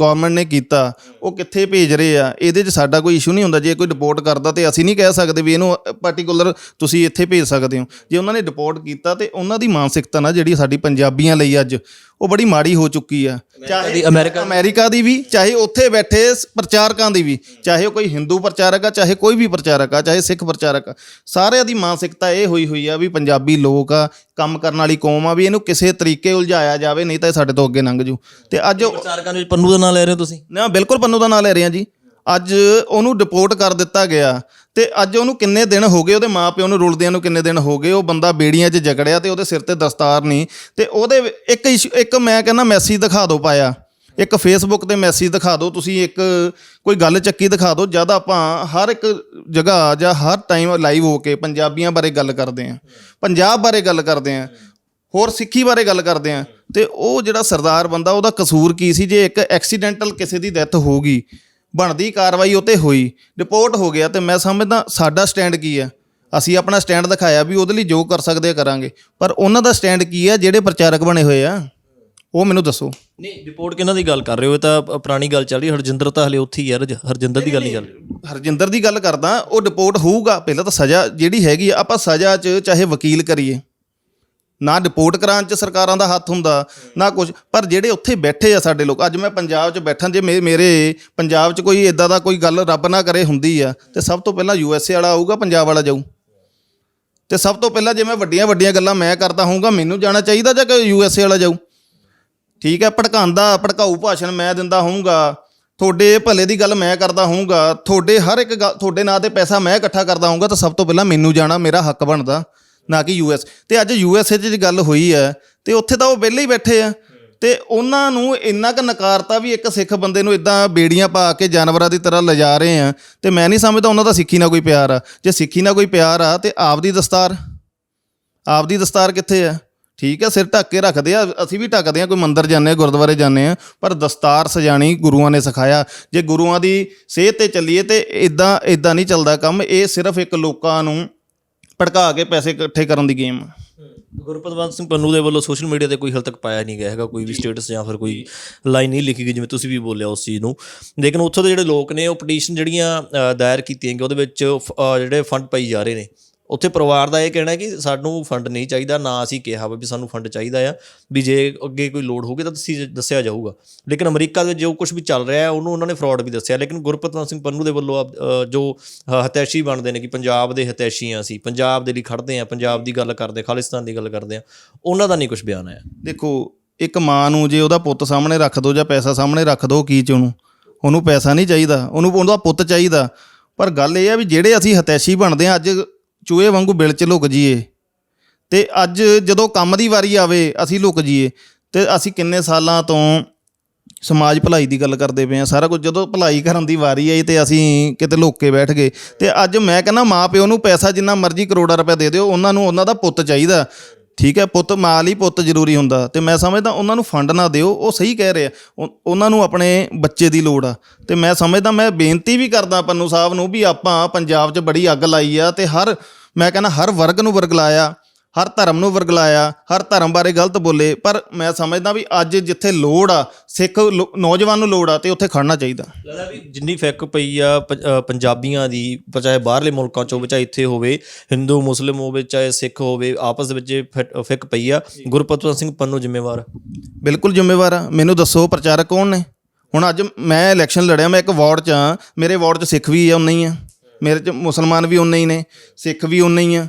ਗਵਰਨਮੈਂਟ ਨੇ ਕੀਤਾ, ਉਹ ਕਿੱਥੇ ਭੇਜ ਰਹੇ ਆ? ਇਹਦੇ 'ਚ ਸਾਡਾ ਕੋਈ ਇਸ਼ੂ ਨਹੀਂ ਹੁੰਦਾ, ਜੇ ਕੋਈ ਰਿਪੋਰਟ ਕਰਦਾ ਤੇ ਅਸੀਂ ਨਹੀਂ ਕਹਿ ਸਕਦੇ ਵੀ ਇਹਨੂੰ ਪਾਰਟਿਕੂਲਰ ਤੁਸੀਂ ਇੱਥੇ ਭੇਜ ਸਕਦੇ ਹੋ। ਜੇ ਉਹਨਾਂ ਨੇ ਰਿਪੋਰਟ ਕੀਤਾ ਤੇ ਉਹਨਾਂ ਦੀ ਮਾਨਸਿਕਤਾ ਨਾ ਜਿਹੜੀ ਸਾਡੀ ਪੰਜਾਬੀਆਂ ਲਈ ਅੱਜ ਉਹ ਬੜੀ ਮਾੜੀ ਹੋ ਚੁੱਕੀ ਆ। ਚਾਹੇ ਅਮਰੀਕਾ ਅਮਰੀਕਾ ਦੀ ਵੀ ਚਾਹੇ ਉੱਥੇ ਬੈਠੇ ਪ੍ਰਚਾਰਕਾਂ ਦੀ ਵੀ ਚਾਹੇ ਉਹ ਕੋਈ ਹਿੰਦੂ ਪ੍ਰਚਾਰਕ ਆ ਚਾਹੇ ਕੋਈ ਵੀ ਪ੍ਰਚਾਰਕ ਆ ਚਾਹੇ ਸਿੱਖ ਪ੍ਰਚਾਰਕ ਆ ਸਾਰਿਆਂ ਦੀ ਮਾਨਸਿਕਤਾ ਇਹ ਹੋਈ ਹੋਈ ਆ ਵੀ ਪੰਜਾਬੀ ਲੋਕ ਆ ਕੰਮ ਕਰਨ ਵਾਲੀ ਕੌਮ ਆ ਵੀ ਇਹਨੂੰ ਕਿਸੇ ਤਰੀਕੇ ਉਲਝਾਇਆ ਜਾਵੇ ਨਹੀਂ ਤਾਂ ਇਹ ਸਾਡੇ ਤੋਂ ਅੱਗੇ ਲੰਘ ਜੂ। ਤੇ ਅੱਜ ਪ੍ਰਚਾਰਕਾਂ ਦੇ ਵਿੱਚ ਪੰਨੂ ਦਾ ਨਾਂ ਲੈ ਰਹੇ ਹੋ ਤੁਸੀਂ? ਨਾ ਬਿਲਕੁਲ ਪੰਨੂ ਦਾ ਨਾਂ ਲੈ ਰਹੇ ਆ ਜੀ। ਅੱਜ ਉਹਨੂੰ ਡਿਪੋਰਟ ਕਰ ਦਿੱਤਾ ਗਿਆ ਤੇ ਅੱਜ ਉਹਨੂੰ ਕਿੰਨੇ ਦਿਨ ਹੋ ਗਏ, ਉਹਦੇ ਮਾਪਿਓ ਨੂੰ ਰੁਲਦਿਆਂ ਨੂੰ ਕਿੰਨੇ ਦਿਨ ਹੋ ਗਏ, ਉਹ ਬੰਦਾ ਬੇੜੀਆਂ 'ਚ ਜਕੜਿਆ ਤੇ ਉਹਦੇ ਸਿਰ ਤੇ ਦਸਤਾਰ ਨਹੀਂ ਤੇ ਉਹਦੇ ਇੱਕ issue- ਇੱਕ ਮੈਂ ਕਹਿੰਦਾ ਮੈਸੇਜ ਦਿਖਾ ਦਿਓ ਪਾਇਆ, ਇੱਕ ਫੇਸਬੁੱਕ ਤੇ ਮੈਸੇਜ ਦਿਖਾ ਦਿਓ ਤੁਸੀਂ ਇੱਕ ਕੋਈ ਗੱਲ ਚੱਕੀ ਦਿਖਾ ਦਿਓ ਜਦ ਆਪਾਂ ਹਰ ਇੱਕ ਜਗ੍ਹਾ ਜਾਂ ਹਰ ਟਾਈਮ ਲਾਈਵ ਹੋ ਕੇ ਪੰਜਾਬੀਆਂ ਬਾਰੇ ਗੱਲ ਕਰਦੇ ਆਂ ਪੰਜਾਬ ਬਾਰੇ ਗੱਲ ਕਰਦੇ ਆਂ ਹੋਰ ਸਿੱਖੀ ਬਾਰੇ ਗੱਲ ਕਰਦੇ ਆਂ ਤੇ ਉਹ ਜਿਹੜਾ ਸਰਦਾਰ ਬੰਦਾ, ਉਹਦਾ ਕਸੂਰ ਕੀ ਸੀ? ਜੇ ਇੱਕ ਐਕਸੀਡੈਂਟਲ ਕਿਸੇ ਦੀ ਡੈਥ ਹੋ ਗਈ ਬਣਦੀ ਕਾਰਵਾਈ ਉਤੇ ਹੋਈ। ਰਿਪੋਰਟ ਹੋ ਗਿਆ ਤੇ ਮੈਂ ਸਮਝਦਾ ਸਾਡਾ ਸਟੈਂਡ ਕੀ ਹੈ। ਅਸੀਂ ਆਪਣਾ ਸਟੈਂਡ ਦਿਖਾਇਆ ਵੀ ਉਹਦੇ ਲਈ ਜੋ ਕਰ ਸਕਦੇ ਕਰਾਂਗੇ। ਪਰ ਉਹਨਾਂ ਦਾ ਸਟੈਂਡ ਕੀ ਹੈ ਜਿਹੜੇ ਪ੍ਰਚਾਰਕ ਬਣੇ ਹੋਏ ਆ ਉਹ ਮੈਨੂੰ ਦੱਸੋ। ਨਹੀਂ ਰਿਪੋਰਟ ਕਿਹਨਾਂ ਦੀ ਗੱਲ ਕਰ ਰਹੇ ਹੋ? ਇਹ ਤਾਂ ਪੁਰਾਣੀ ਗੱਲ ਚੱਲ ਰਹੀ ਹਰਜਿੰਦਰ ਤਾਂ ਹਲੇ ਉੱਥੇ ਹੀ ਹੈ। ਹਰਜ- ਹਰਜਿੰਦਰ ਦੀ ਗੱਲ ਨਹੀਂ ਚੱਲ ਹਰਜਿੰਦਰ ਦੀ ਗੱਲ ਕਰਦਾ ਉਹ ਰਿਪੋਰਟ ਹੋਊਗਾ। ਪਹਿਲਾਂ ਤਾਂ ਸਜ਼ਾ ਜਿਹੜੀ ਹੈਗੀ ਆ ਆਪਾਂ ਸਜ਼ਾ 'ਚ ਚਾਹੇ ਵਕੀਲ ਕਰੀਏ। ਨਾ ਰਿਪੋਰਟ ਕਰਾਉਣ 'ਚ ਸਰਕਾਰਾਂ ਦਾ ਹੱਥ ਹੁੰਦਾ, ਨਾ ਕੁਝ ਪਰ ਜਿਹੜੇ ਉੱਥੇ ਬੈਠੇ ਆ ਸਾਡੇ ਲੋਕ, ਅੱਜ ਮੈਂ ਪੰਜਾਬ 'ਚ ਬੈਠਾ, ਜੇ ਮੇ- ਮੇਰੇ ਪੰਜਾਬ 'ਚ ਕੋਈ ਇਦਾਂ ਦਾ ਕੋਈ ਗੱਲ ਰੱਬ ਨਾ ਕਰੇ ਹੁੰਦੀ ਆ, ਤੇ ਸਭ ਤੋਂ ਪਹਿਲਾਂ ਯੂ ਐਸ ਏ ਵਾਲਾ ਆਊਗਾ, ਪੰਜਾਬ ਵਾਲਾ ਜਾਊ। ਤੇ ਸਭ ਤੋਂ ਪਹਿਲਾਂ ਜੇ ਮੈਂ ਵੱਡੀਆਂ ਵੱਡੀਆਂ ਗੱਲਾਂ ਮੈਂ ਕਰਦਾ ਹੋਊਗਾ, ਮੈਨੂੰ ਜਾਣਾ ਚਾਹੀਦਾ ਜਾਂ ਕਿ ਯੂ ਐਸ ਏ ਵਾਲਾ ਜਾਊ? ਠੀਕ ਹੈ, ਭੜਕਾਉਂਦਾ, ਭੜਕਾਊ ਭਾਸ਼ਣ ਮੈਂ ਦਿੰਦਾ ਹੋਊਗਾ। ਤੁਹਾਡੇ ਭਲੇ ਦੀ ਗੱਲ ਮੈਂ ਕਰਦਾ ਹੋਊਗਾ। ਤੁਹਾਡੇ ਹਰ ਇੱਕ ਗੱਲ, ਤੁਹਾਡੇ ਨਾਂ ਤੇ ਪੈਸਾ ਮੈਂ ਇਕੱਠਾ ਕਰਦਾ ਹੋਊਗਾ, ਤਾਂ ਸਭ ਤੋਂ ਪਹਿਲਾਂ ਮੈਨੂੰ ਜਾਣਾ, ਮੇਰਾ ਹੱਕ ਬਣਦਾ। ਨਾ ਕਿ ਯੂਐਸ ਤੇ ਅੱਜ ਯੂਐਸਏ 'ਚ ਜੇ ਗੱਲ ਹੋਈ ਹੈ ਤੇ ਉੱਥੇ ਤਾਂ ਉਹ ਵਿਹਲੇ ਹੀ ਬੈਠੇ ਆ। ਤੇ ਉਹਨਾਂ ਨੂੰ ਇੰਨਾ ਕੁ ਨਕਾਰਤਾ ਵੀ ਇੱਕ ਸਿੱਖ ਬੰਦੇ ਨੂੰ ਇਦਾਂ ਬੇੜੀਆਂ ਪਾ ਕੇ ਜਾਨਵਰਾਂ ਦੀ ਤਰ੍ਹਾਂ ਲਿਜਾ ਰਹੇ ਆ ਤੇ ਮੈਂ ਨਹੀਂ ਸਮਝਦਾ ਉਹਨਾਂ ਦਾ ਸਿੱਖੀ ਨਾਲ ਕੋਈ ਪਿਆਰ ਆ। ਜੇ ਸਿੱਖੀ ਨਾਲ ਕੋਈ ਪਿਆਰ ਆ ਤੇ ਆਪਦੀ ਦਸਤਾਰ ਆਪਦੀ ਦਸਤਾਰ ਕਿੱਥੇ ਆ? ਠੀਕ ਆ, ਸਿਰ ਢੱਕ ਕੇ ਰੱਖਦੇ ਆ, ਅਸੀਂ ਵੀ ਢੱਕਦੇ ਆ, ਕੋਈ ਮੰਦਿਰ ਜਾਂਦੇ ਆ, ਗੁਰਦੁਆਰੇ ਜਾਂਦੇ ਆ, ਪਰ ਦਸਤਾਰ ਸਜਾਣੀ ਗੁਰੂਆਂ ਨੇ ਸਿਖਾਇਆ। ਜੇ ਗੁਰੂਆਂ ਦੀ ਸੇਧ ਤੇ ਚੱਲੀਏ ਤੇ ਇਦਾਂ ਇਦਾਂ ਨਹੀਂ ਚੱਲਦਾ ਕੰਮ, ਇਹ ਸਿਰਫ ਇੱਕ ਲੋਕਾਂ ਨੂੰ ਭੜਕਾ ਕੇ ਪੈਸੇ ਇਕੱਠੇ ਕਰਨ ਦੀ ਗੇਮ ਆ ਗੁਰਪਤਵੰਤ ਸਿੰਘ ਪੰਨੂ ਦੇ ਵੱਲੋਂ ਸੋਸ਼ਲ ਮੀਡੀਆ ਤੇ ਕੋਈ ਹਾਲ ਤੱਕ ਪਾਇਆ ਨਹੀਂ ਗਿਆ ਹੈਗਾ ਕੋਈ ਵੀ ਸਟੇਟਸ ਜਾਂ ਫਿਰ ਕੋਈ ਲਾਈਨ ਨਹੀਂ ਲਿਖੀ ਗਈ ਜਿਵੇਂ ਤੁਸੀਂ ਵੀ ਬੋਲਿਆ ਉਸ ਚੀਜ਼ ਨੂੰ। ਲੇਕਿਨ ਉੱਥੋਂ ਦੇ ਜਿਹੜੇ ਲੋਕ ਨੇ ਉਹ ਪਟੀਸ਼ਨ ਜਿਹੜੀਆਂ ਦਾਇਰ ਕੀਤੀਆਂ ਕਿ ਉਹਦੇ ਵਿੱਚ ਜਿਹੜੇ ਫੰਡ ਪਾਈ ਜਾ ਰਹੇ ਨੇ ਉੱਥੇ ਪਰਿਵਾਰ ਦਾ ਇਹ ਕਹਿਣਾ ਕਿ ਸਾਨੂੰ ਫੰਡ ਨਹੀਂ ਚਾਹੀਦਾ, ਨਾ ਅਸੀਂ ਕਿਹਾ ਵਾ ਵੀ ਸਾਨੂੰ ਫੰਡ ਚਾਹੀਦਾ ਆ, ਵੀ ਜੇ ਅੱਗੇ ਕੋਈ ਲੋਡ ਹੋਊਗੀ ਤਾਂ ਤੁਸੀਂ ਦੱਸਿਆ ਜਾਊਗਾ। ਲੇਕਿਨ ਅਮਰੀਕਾ ਦੇ ਜੋ ਕੁਝ ਵੀ ਚੱਲ ਰਿਹਾ ਹੈ ਉਹਨੂੰ ਉਹਨਾਂ ਨੇ ਫਰਾਡ ਵੀ ਦੱਸਿਆ। ਲੇਕਿਨ ਗੁਰਪਤਵੰਤ ਸਿੰਘ ਪੰਨੂ ਦੇ ਵੱਲੋਂ ਆਪ- ਜੋ ਹ- ਹਤੈਸ਼ੀ ਬਣਦੇ ਨੇ ਕਿ ਪੰਜਾਬ ਦੇ ਹਤੈਸ਼ੀ ਆ ਅਸੀਂ, ਪੰਜਾਬ ਦੇ ਲਈ ਖੜਦੇ ਆ, ਪੰਜਾਬ ਦੀ ਗੱਲ ਕਰਦੇ ਖਾਲਿਸਤਾਨ ਦੀ ਗੱਲ ਕਰਦੇ ਆ, ਉਹਨਾਂ ਦਾ ਨਹੀਂ ਕੁਝ ਬਿਆਨ ਆਇਆ। ਦੇਖੋ, ਇੱਕ ਮਾਂ ਨੂੰ ਜੇ ਉਹਦਾ ਪੁੱਤ ਸਾਹਮਣੇ ਰੱਖ ਦੋ ਜਾਂ ਪੈਸਾ ਸਾਹਮਣੇ ਰੱਖ ਦੋ, ਕੀ ਚ ਉਹਨੂੰ? ਉਹਨੂੰ ਪੈਸਾ ਨਹੀਂ ਚਾਹੀਦਾ, ਉਹਨੂੰ, ਉਹਦਾ ਪੁੱਤ ਚਾਹੀਦਾ। ਪਰ ਗੱਲ ਇਹ ਆ ਵੀ ਜਿਹੜੇ ਅਸੀਂ ਹਤੈਸ਼ੀ ਬਣਦੇ ਆ, ਅੱਜ ਚੂਹੇ ਵਾਂਗੂ ਬਿਲ ਚ ਲੁਕ ਜਾਈਏ ਤੇ ਅੱਜ ਜਦੋਂ ਕੰਮ ਦੀ ਵਾਰੀ ਆਵੇ, ਅਸੀਂ ਲੁਕ ਜਾਈਏ ਤੇ ਅਸੀਂ ਕਿੰਨੇ ਸਾਲਾਂ ਤੋਂ ਸਮਾਜ ਭਲਾਈ ਦੀ ਗੱਲ ਕਰਦੇ ਪਏ ਆ ਸਾਰਾ ਕੁਝ ਜਦੋਂ ਭਲਾਈ ਕਰਨ ਦੀ ਵਾਰੀ ਆਈ ਤੇ ਅਸੀਂ ਕਿਤੇ ਲੁੱਕ ਕੇ ਬੈਠ ਗਏ। ਤੇ ਅੱਜ ਮੈਂ ਕਹਿੰਦਾ ਮਾਂ ਪਿਓ ਨੂੰ ਪੈਸਾ ਜਿੰਨਾ ਮਰਜ਼ੀ ਕਰੋੜਾ ਰੁਪਏ ਦੇ ਦਿਓ, ਉਹਨਾਂ ਨੂੰ ਉਹਨਾਂ ਦਾ ਪੁੱਤ ਚਾਹੀਦਾ। ਠੀਕ ਹੈ, ਪੁੱਤ ਮਾਲ ਹੀ ਪੁੱਤ ਜ਼ਰੂਰੀ ਹੁੰਦਾ। ਤੇ ਮੈਂ ਸਮਝਦਾ ਉਹਨਾਂ ਨੂੰ ਫੰਡ ਨਾ ਦਿਓ, ਉਹ ਸਹੀ ਕਹਿ ਰਹੇ ਆ। ਉਹ- ਉਹਨਾਂ ਨੂੰ ਆਪਣੇ ਬੱਚੇ ਦੀ ਲੋੜ ਆ। ਤੇ ਮੈਂ ਸਮਝਦਾ, ਮੈਂ ਬੇਨਤੀ ਵੀ ਕਰਦਾ ਪੰਨੂ ਸਾਹਿਬ ਨੂੰ ਵੀ ਆਪਾਂ ਪੰਜਾਬ 'ਚ ਬੜੀ ਅੱਗ ਲਾਈ ਆ ਤੇ ਹਰ, ਮੈਂ ਕਹਿੰਦਾ ਹਰ ਵਰਗ ਨੂੰ ਵਰਗਲਾਇਆ ਹਰ ਧਰਮ ਨੂੰ ਵਰਗਲਾਇਆ ਹਰ ਧਰਮ ਬਾਰੇ ਗਲਤ ਬੋਲੇ ਪਰ ਮੈਂ ਸਮਝਦਾ ਵੀ ਅੱਜ ਜਿੱਥੇ ਲੋੜ ਆ ਸਿੱਖ ਲੋ- ਨੌਜਵਾਨ ਨੂੰ ਲੋੜ ਆ ਤੇ ਉੱਥੇ ਖੜਨਾ ਚਾਹੀਦਾ। ਲੱਗਦਾ ਵੀ ਜਿੰਨੀ ਫਿੱਕ ਪਈ ਆ ਪ- ਅ, ਪੰਜਾਬੀਆਂ ਦੀ ਚਾਹੇ ਬਾਹਰਲੇ ਮੁਲਕਾਂ ਚੋਂ ਚਾਹੇ ਇੱਥੇ ਹੋਵੇ ਹਿੰਦੂ ਮੁਸਲਿਮ ਹੋਵੇ ਚਾਹੇ ਸਿੱਖ ਹੋਵੇ ਆਪਸ ਦੇ ਵਿੱਚ ਫਿ- ਫਿੱਕ ਪਈ ਆ ਗੁਰਪਤਵੰਤ ਸਿੰਘ ਪੰਨੂ ਜ਼ਿੰਮੇਵਾਰ। ਬਿਲਕੁਲ ਜ਼ਿੰਮੇਵਾਰ ਆ। ਮੈਨੂੰ ਦੱਸੋ ਪ੍ਰਚਾਰਕ ਕੌਣ ਨੇ? ਹੁਣ ਅੱਜ ਮੈਂ ਇਲੈਕਸ਼ਨ ਲੜਿਆ ਮੈਂ ਇੱਕ ਵਾਰਡ 'ਚ ਆ। ਮੇਰੇ ਵਾਰਡ 'ਚ ਸਿੱਖ ਵੀ ਆ ਉਨੇ ਹੀ ਆ। ਮੇਰੇ 'ਚ ਮੁਸਲਮਾਨ ਵੀ ਉਨੇ ਹੀ ਨੇ ਸਿੱਖ ਵੀ ਉਨੇ ਹੀ ਆ।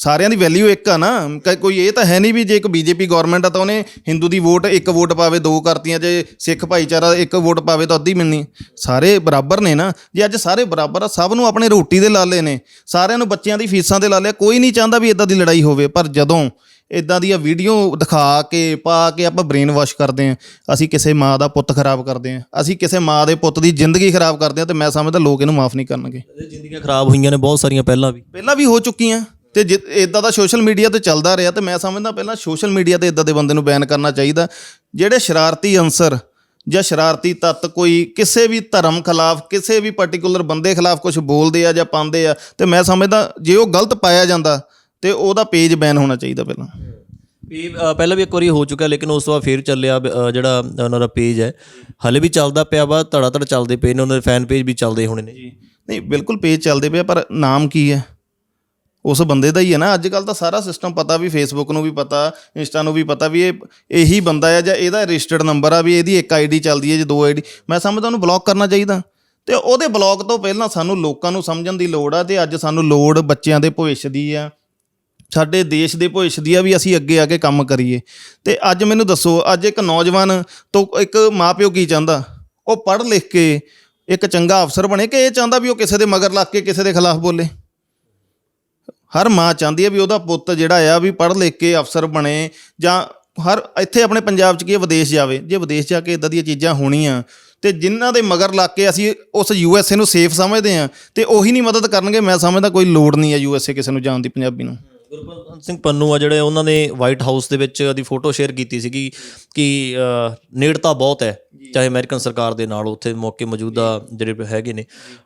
ਸਾਰਿਆਂ ਦੀ ਵੈਲਿਊ ਇੱਕ ਆ ਨਾ। ਕ- ਕੋਈ ਇਹ ਤਾਂ ਹੈ ਨਹੀਂ ਵੀ ਜੇ ਇੱਕ ਬੀਜੇਪੀ ਗਵਰਨਮੈਂਟ ਆ ਤਾਂ ਉਹਨੇ ਹਿੰਦੂ ਦੀ ਵੋਟ ਇੱਕ ਵੋਟ ਪਾਵੇ ਦੋ ਕਰਤੀਆਂ ਜੇ ਸਿੱਖ ਭਾਈਚਾਰਾ ਇੱਕ ਵੋਟ ਪਾਵੇ ਤਾਂ ਅੱਧੀ ਮਿਲਣੀ। ਸਾਰੇ ਬਰਾਬਰ ਨੇ ਨਾ। ਜੇ ਅੱਜ ਸਾਰੇ ਬਰਾਬਰ ਆ ਸਭ ਨੂੰ ਆਪਣੇ ਰੋਟੀ ਦੇ ਲਾਲੇ ਨੇ। ਸਾਰਿਆਂ ਨੂੰ ਬੱਚਿਆਂ ਦੀ ਫੀਸਾਂ ਦੇ ਲਾਲੇ ਆ। ਕੋਈ ਨਹੀਂ ਚਾਹੁੰਦਾ ਵੀ ਇਦਾਂ ਦੀ ਲੜਾਈ ਹੋਵੇ ਪਰ ਜਦੋਂ ਇਦਾਂ ਦੀਆਂ ਵੀਡੀਓ ਦਿਖਾ ਕੇ ਪਾ ਕੇ ਆਪਾਂ ਬ੍ਰੇਨ ਵਾਸ਼ ਕਰਦੇ ਆਂ ਅਸੀਂ ਕਿਸੇ ਮਾਂ ਦਾ ਪੁੱਤ ਖਰਾਬ ਕਰਦੇ ਆਂ ਅਸੀਂ ਕਿਸੇ ਮਾਂ ਦੇ ਪੁੱਤ ਦੀ ਜ਼ਿੰਦਗੀ ਖਰਾਬ ਕਰਦੇ ਆਂ ਤੇ ਮੈਂ ਸਮਝਦਾ ਲੋਕ ਇਹਨੂੰ ਮਾਫ ਨਹੀਂ ਕਰਨਗੇ। ਜ਼ਿੰਦਗੀਆਂ ਖਰਾਬ ਹੋਈਆਂ ਨੇ ਬਹੁਤ ਸਾਰੀਆਂ ਪਹਿਲਾਂ ਵੀ। ਪਹਿਲਾਂ ਵੀ ਹੋ ਚੁੱਕੀਆਂ। ਤੇ ਇਦਾਂ ਦਾ ਸੋਸ਼ਲ ਮੀਡੀਆ ਤੇ ਚੱਲਦਾ ਰਿਹਾ ਤੇ ਮੈਂ ਸਮਝਦਾ ਪਹਿਲਾਂ ਸੋਸ਼ਲ ਮੀਡੀਆ ਤੇ ਇਦਾਂ ਦੇ ਬੰਦੇ ਨੂੰ ਬੈਨ ਕਰਨਾ ਚਾਹੀਦਾ। ਜਿਹੜੇ ਸ਼ਰਾਰਤੀ ਅੰਸਰ ਜਾਂ ਸ਼ਰਾਰਤੀ ਤੱਤ ਕੋਈ ਕਿਸੇ ਵੀ ਧਰਮ ਖਿਲਾਫ ਕਿਸੇ ਵੀ ਪਾਰਟਿਕੂਲਰ ਬੰਦੇ ਖਿਲਾਫ ਕੁਝ ਬੋਲਦੇ ਆ ਜਾਂ ਪਾਉਂਦੇ ਆ ਤੇ ਮੈਂ ਸਮਝਦਾ ਜੇ ਉਹ ਗਲਤ ਪਾਇਆ ਜਾਂਦਾ ਤੇ ਉਹਦਾ ਪੇਜ ਬੈਨ ਹੋਣਾ ਚਾਹੀਦਾ ਪਹਿਲਾਂ। ਅ, ਪਹਿਲਾਂ ਵੀ ਇੱਕ ਵਾਰੀ ਹੋ ਚੁੱਕਾ ਲੇਕਿਨ ਉਸ ਤੋਂ ਬਾਅਦ ਫੇਰ ਚੱਲਿਆ ਜਿਹੜਾ ਉਹਨਾਂ ਦਾ ਪੇਜ ਹੈ। ਹਲੇ ਵੀ ਚੱਲਦਾ ਪਿਆ ਵਾ ਧੜਾ ਧੜ ਚੱਲਦੇ ਪਏ ਨੇ ਉਹਨਾਂ ਦੇ ਫੈਨ ਪੇਜ ਵੀ ਚੱਲਦੇ ਹੋਣੇ ਨੇ। ਨਹੀਂ ਬਿਲਕੁਲ ਪੇਜ ਚੱਲਦੇ ਪਿਆ ਪਰ ਨਾਮ ਕੀ ਹੈ? ਉਸ ਬੰਦੇ ਦਾ ਹੀ ਹੈ ਨਾ। ਅੱਜ ਕੱਲ ਤਾਂ ਸਾਰਾ ਸਿਸਟਮ ਪਤਾ ਵੀ ਫੇਸਬੁੱਕ ਨੂੰ ਵੀ ਪਤਾ ਇੰਸਟਾ ਨੂੰ ਵੀ ਪਤਾ ਵੀ ਇਹ, ਇਹੀ ਬੰਦਾ ਹੈ ਜਾਂ ਇਹਦਾ ਰਜਿਸਟਰਡ ਨੰਬਰ ਆ ਵੀ ਇਹਦੀ ਇੱਕ ਆਈਡੀ ਚੱਲਦੀ ਹੈ ਜਾਂ ਦੋ ਆਈਡੀ ਮੈਂ ਸਮਝਦਾ ਉਹਨੂੰ ਬਲੌਕ ਕਰਨਾ ਚਾਹੀਦਾ। ਤੇ ਉਹਦੇ ਬਲੌਕ ਤੋਂ ਪਹਿਲਾਂ ਸਾਨੂੰ ਲੋਕਾਂ ਨੂੰ ਸਮਝਣ ਦੀ ਲੋੜ ਆ ਤੇ ਅੱਜ ਸਾਨੂੰ ਲੋੜ ਬੱਚਿਆਂ ਦੇ ਭਵਿੱਖ ਦੀ ਆ। ਸਾਡੇ ਦੇਸ਼ ਦੇ ਭਵਿੱਖ ਦੀ ਆ ਵੀ ਅਸੀਂ ਅੱਗੇ ਆ ਕੇ ਕੰਮ ਕਰੀਏ। ਤੇ ਅੱਜ ਮੈਨੂੰ ਦੱਸੋ, ਅੱਜ ਇੱਕ ਨੌਜਵਾਨ ਤੋਂ ਇੱਕ ਮਾਪਿਓ ਕੀ ਚਾਹੁੰਦਾ? ਉਹ ਪੜ੍ਹ ਲਿਖ ਕੇ ਇੱਕ ਚੰਗਾ ਅਫਸਰ ਬਣੇ ਕਿ ਇਹ ਚਾਹੁੰਦਾ ਵੀ ਉਹ ਕਿਸੇ ਦੇ ਮਗਰ ਲੱਗ ਕੇ ਕਿਸੇ ਦੇ ਖਿਲਾਫ ਬੋਲੇ? ਹਰ ਮਾਂ ਚਾਹੁੰਦੀ ਹੈ ਵੀ ਉਹਦਾ ਪੁੱਤ ਜਿਹੜਾ ਆ ਵੀ ਪੜ੍ਹ ਲਿਖ ਕੇ ਅਫਸਰ ਬਣੇ ਜਾਂ ਹਰ ਇੱਥੇ ਆਪਣੇ ਪੰਜਾਬ 'ਚ ਕੀ ਵਿਦੇਸ਼ ਜਾਵੇ। ਜੇ ਵਿਦੇਸ਼ ਜਾ ਕੇ ਇਦਾਂ ਦੀਆਂ ਚੀਜ਼ਾਂ ਹੋਣੀਆਂ ਤੇ ਜਿਨ੍ਹਾਂ ਦੇ ਮਗਰ ਲੱਗ ਕੇ ਅਸੀਂ ਉਸ ਯੂਐਸਏ ਨੂੰ ਸੇਫ ਸਮਝਦੇ ਆ ਤੇ ਉਹੀ ਨਹੀਂ ਮਦਦ ਕਰਨਗੇ ਮੈਂ ਸਮਝਦਾ ਕੋਈ ਲੋੜ ਨਹੀਂ ਹੈ ਯੂਐਸਏ ਕਿਸੇ ਨੂੰ ਜਾਣ ਦੀ ਪੰਜਾਬੀ ਨੂੰ। ਗੁਰਪ੍ਰੀਤ ਸਿੰਘ ਪੰਨੂ ਆ ਜਿਹੜੇ ਉਹਨਾਂ ਨੇ ਵਾਈਟ ਹਾਊਸ ਦੇ ਵਿੱਚ ਉਹਦੀ ਫੋਟੋ ਸ਼ੇਅਰ ਕੀਤੀ ਸੀਗੀ ਕਿ ਨੇੜਤਾ ਬਹੁਤ ਹੈ ਚਾਹੇ ਅਮਰੀਕਨ ਸਰਕਾਰ ਦੇ ਨਾਲ ਉੱਥੇ ਮੌਕੇ ਮੌਜੂਦਾ ਜਿਹੜੇ ਹੈਗੇ ਨੇ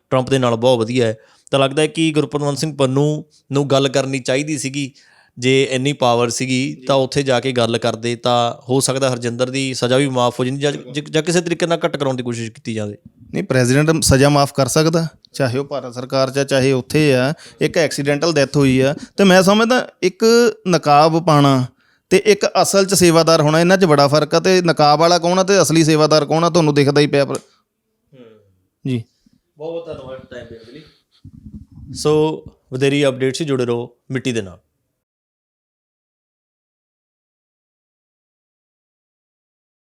ਟਰੰਪ ਦੇ ਨਾਲ ਬਹੁਤ ਵਧੀਆ ਹੈ। ਤਾਂ ਲੱਗਦਾ ਹੈ ਕਿ ਗੁਰਪ੍ਰੀਤ ਸਿੰਘ ਪੰਨੂ ਨੂੰ ਗੱਲ ਕਰਨੀ ਚਾਹੀਦੀ ਸੀਗੀ। ਜੇ ਇੰਨੀ ਪਾਵਰ ਸੀਗੀ ਤਾਂ ਉੱਥੇ ਜਾ ਕੇ ਗੱਲ ਕਰਦੇ ਤਾਂ ਹੋ ਸਕਦਾ ਹਰਜਿੰਦਰ ਦੀ ਸਜ਼ਾ ਵੀ ਮਾਫ ਹੋ ਜਾਂਦੀ ਜਾਂ ਜਾਂ ਕਿਸੇ ਤਰੀਕੇ ਨਾਲ ਘੱਟ ਕਰਾਉਣ ਦੀ ਕੋਸ਼ਿਸ਼ ਕੀਤੀ ਜਾਵੇ। ਨਹੀਂ ਪ੍ਰੈਜ਼ੀਡੈਂਟ ਸਜ਼ਾ ਮਾਫ ਕਰ ਸਕਦਾ। ਚਾਹੇ ਉਹ ਭਾਰਤ ਸਰਕਾਰ 'ਚ ਆ, ਚਾਹੇ ਉੱਥੇ ਆ ਇੱਕ ਐਕਸੀਡੈਂਟਲ ਡੈਥ ਹੋਈ ਆ। ਤੇ ਮੈਂ ਸਮਝਦਾ ਇੱਕ ਨਕਾਬ ਪਾਣਾ ਤੇ ਇੱਕ ਅਸਲ 'ਚ ਸੇਵਾਦਾਰ ਹੋਣਾ ਇਹਨਾਂ 'ਚ ਬੜਾ ਫ਼ਰਕ ਆ ਤੇ ਨਕਾਬ ਵਾਲਾ ਕੌਣ ਆ ਤੇ ਅਸਲੀ ਸੇਵਾਦਾਰ ਕੌਣ ਆ ਤੁਹਾਨੂੰ ਦਿਖਦਾ ਹੀ ਪਿਆ ਪਰ। ਜੀ। ਬਹੁਤ ਬਹੁਤ ਧੰਨਵਾਦ ਟਾਈਮ ਦੇਣ ਦੇ ਲਈ। ਸੋ ਵਧੇਰੀ ਅਪਡੇਟਸ ਜੁੜੇ ਰਹੋ ਮਿੱਟੀ ਦੇ ਨਾਲ।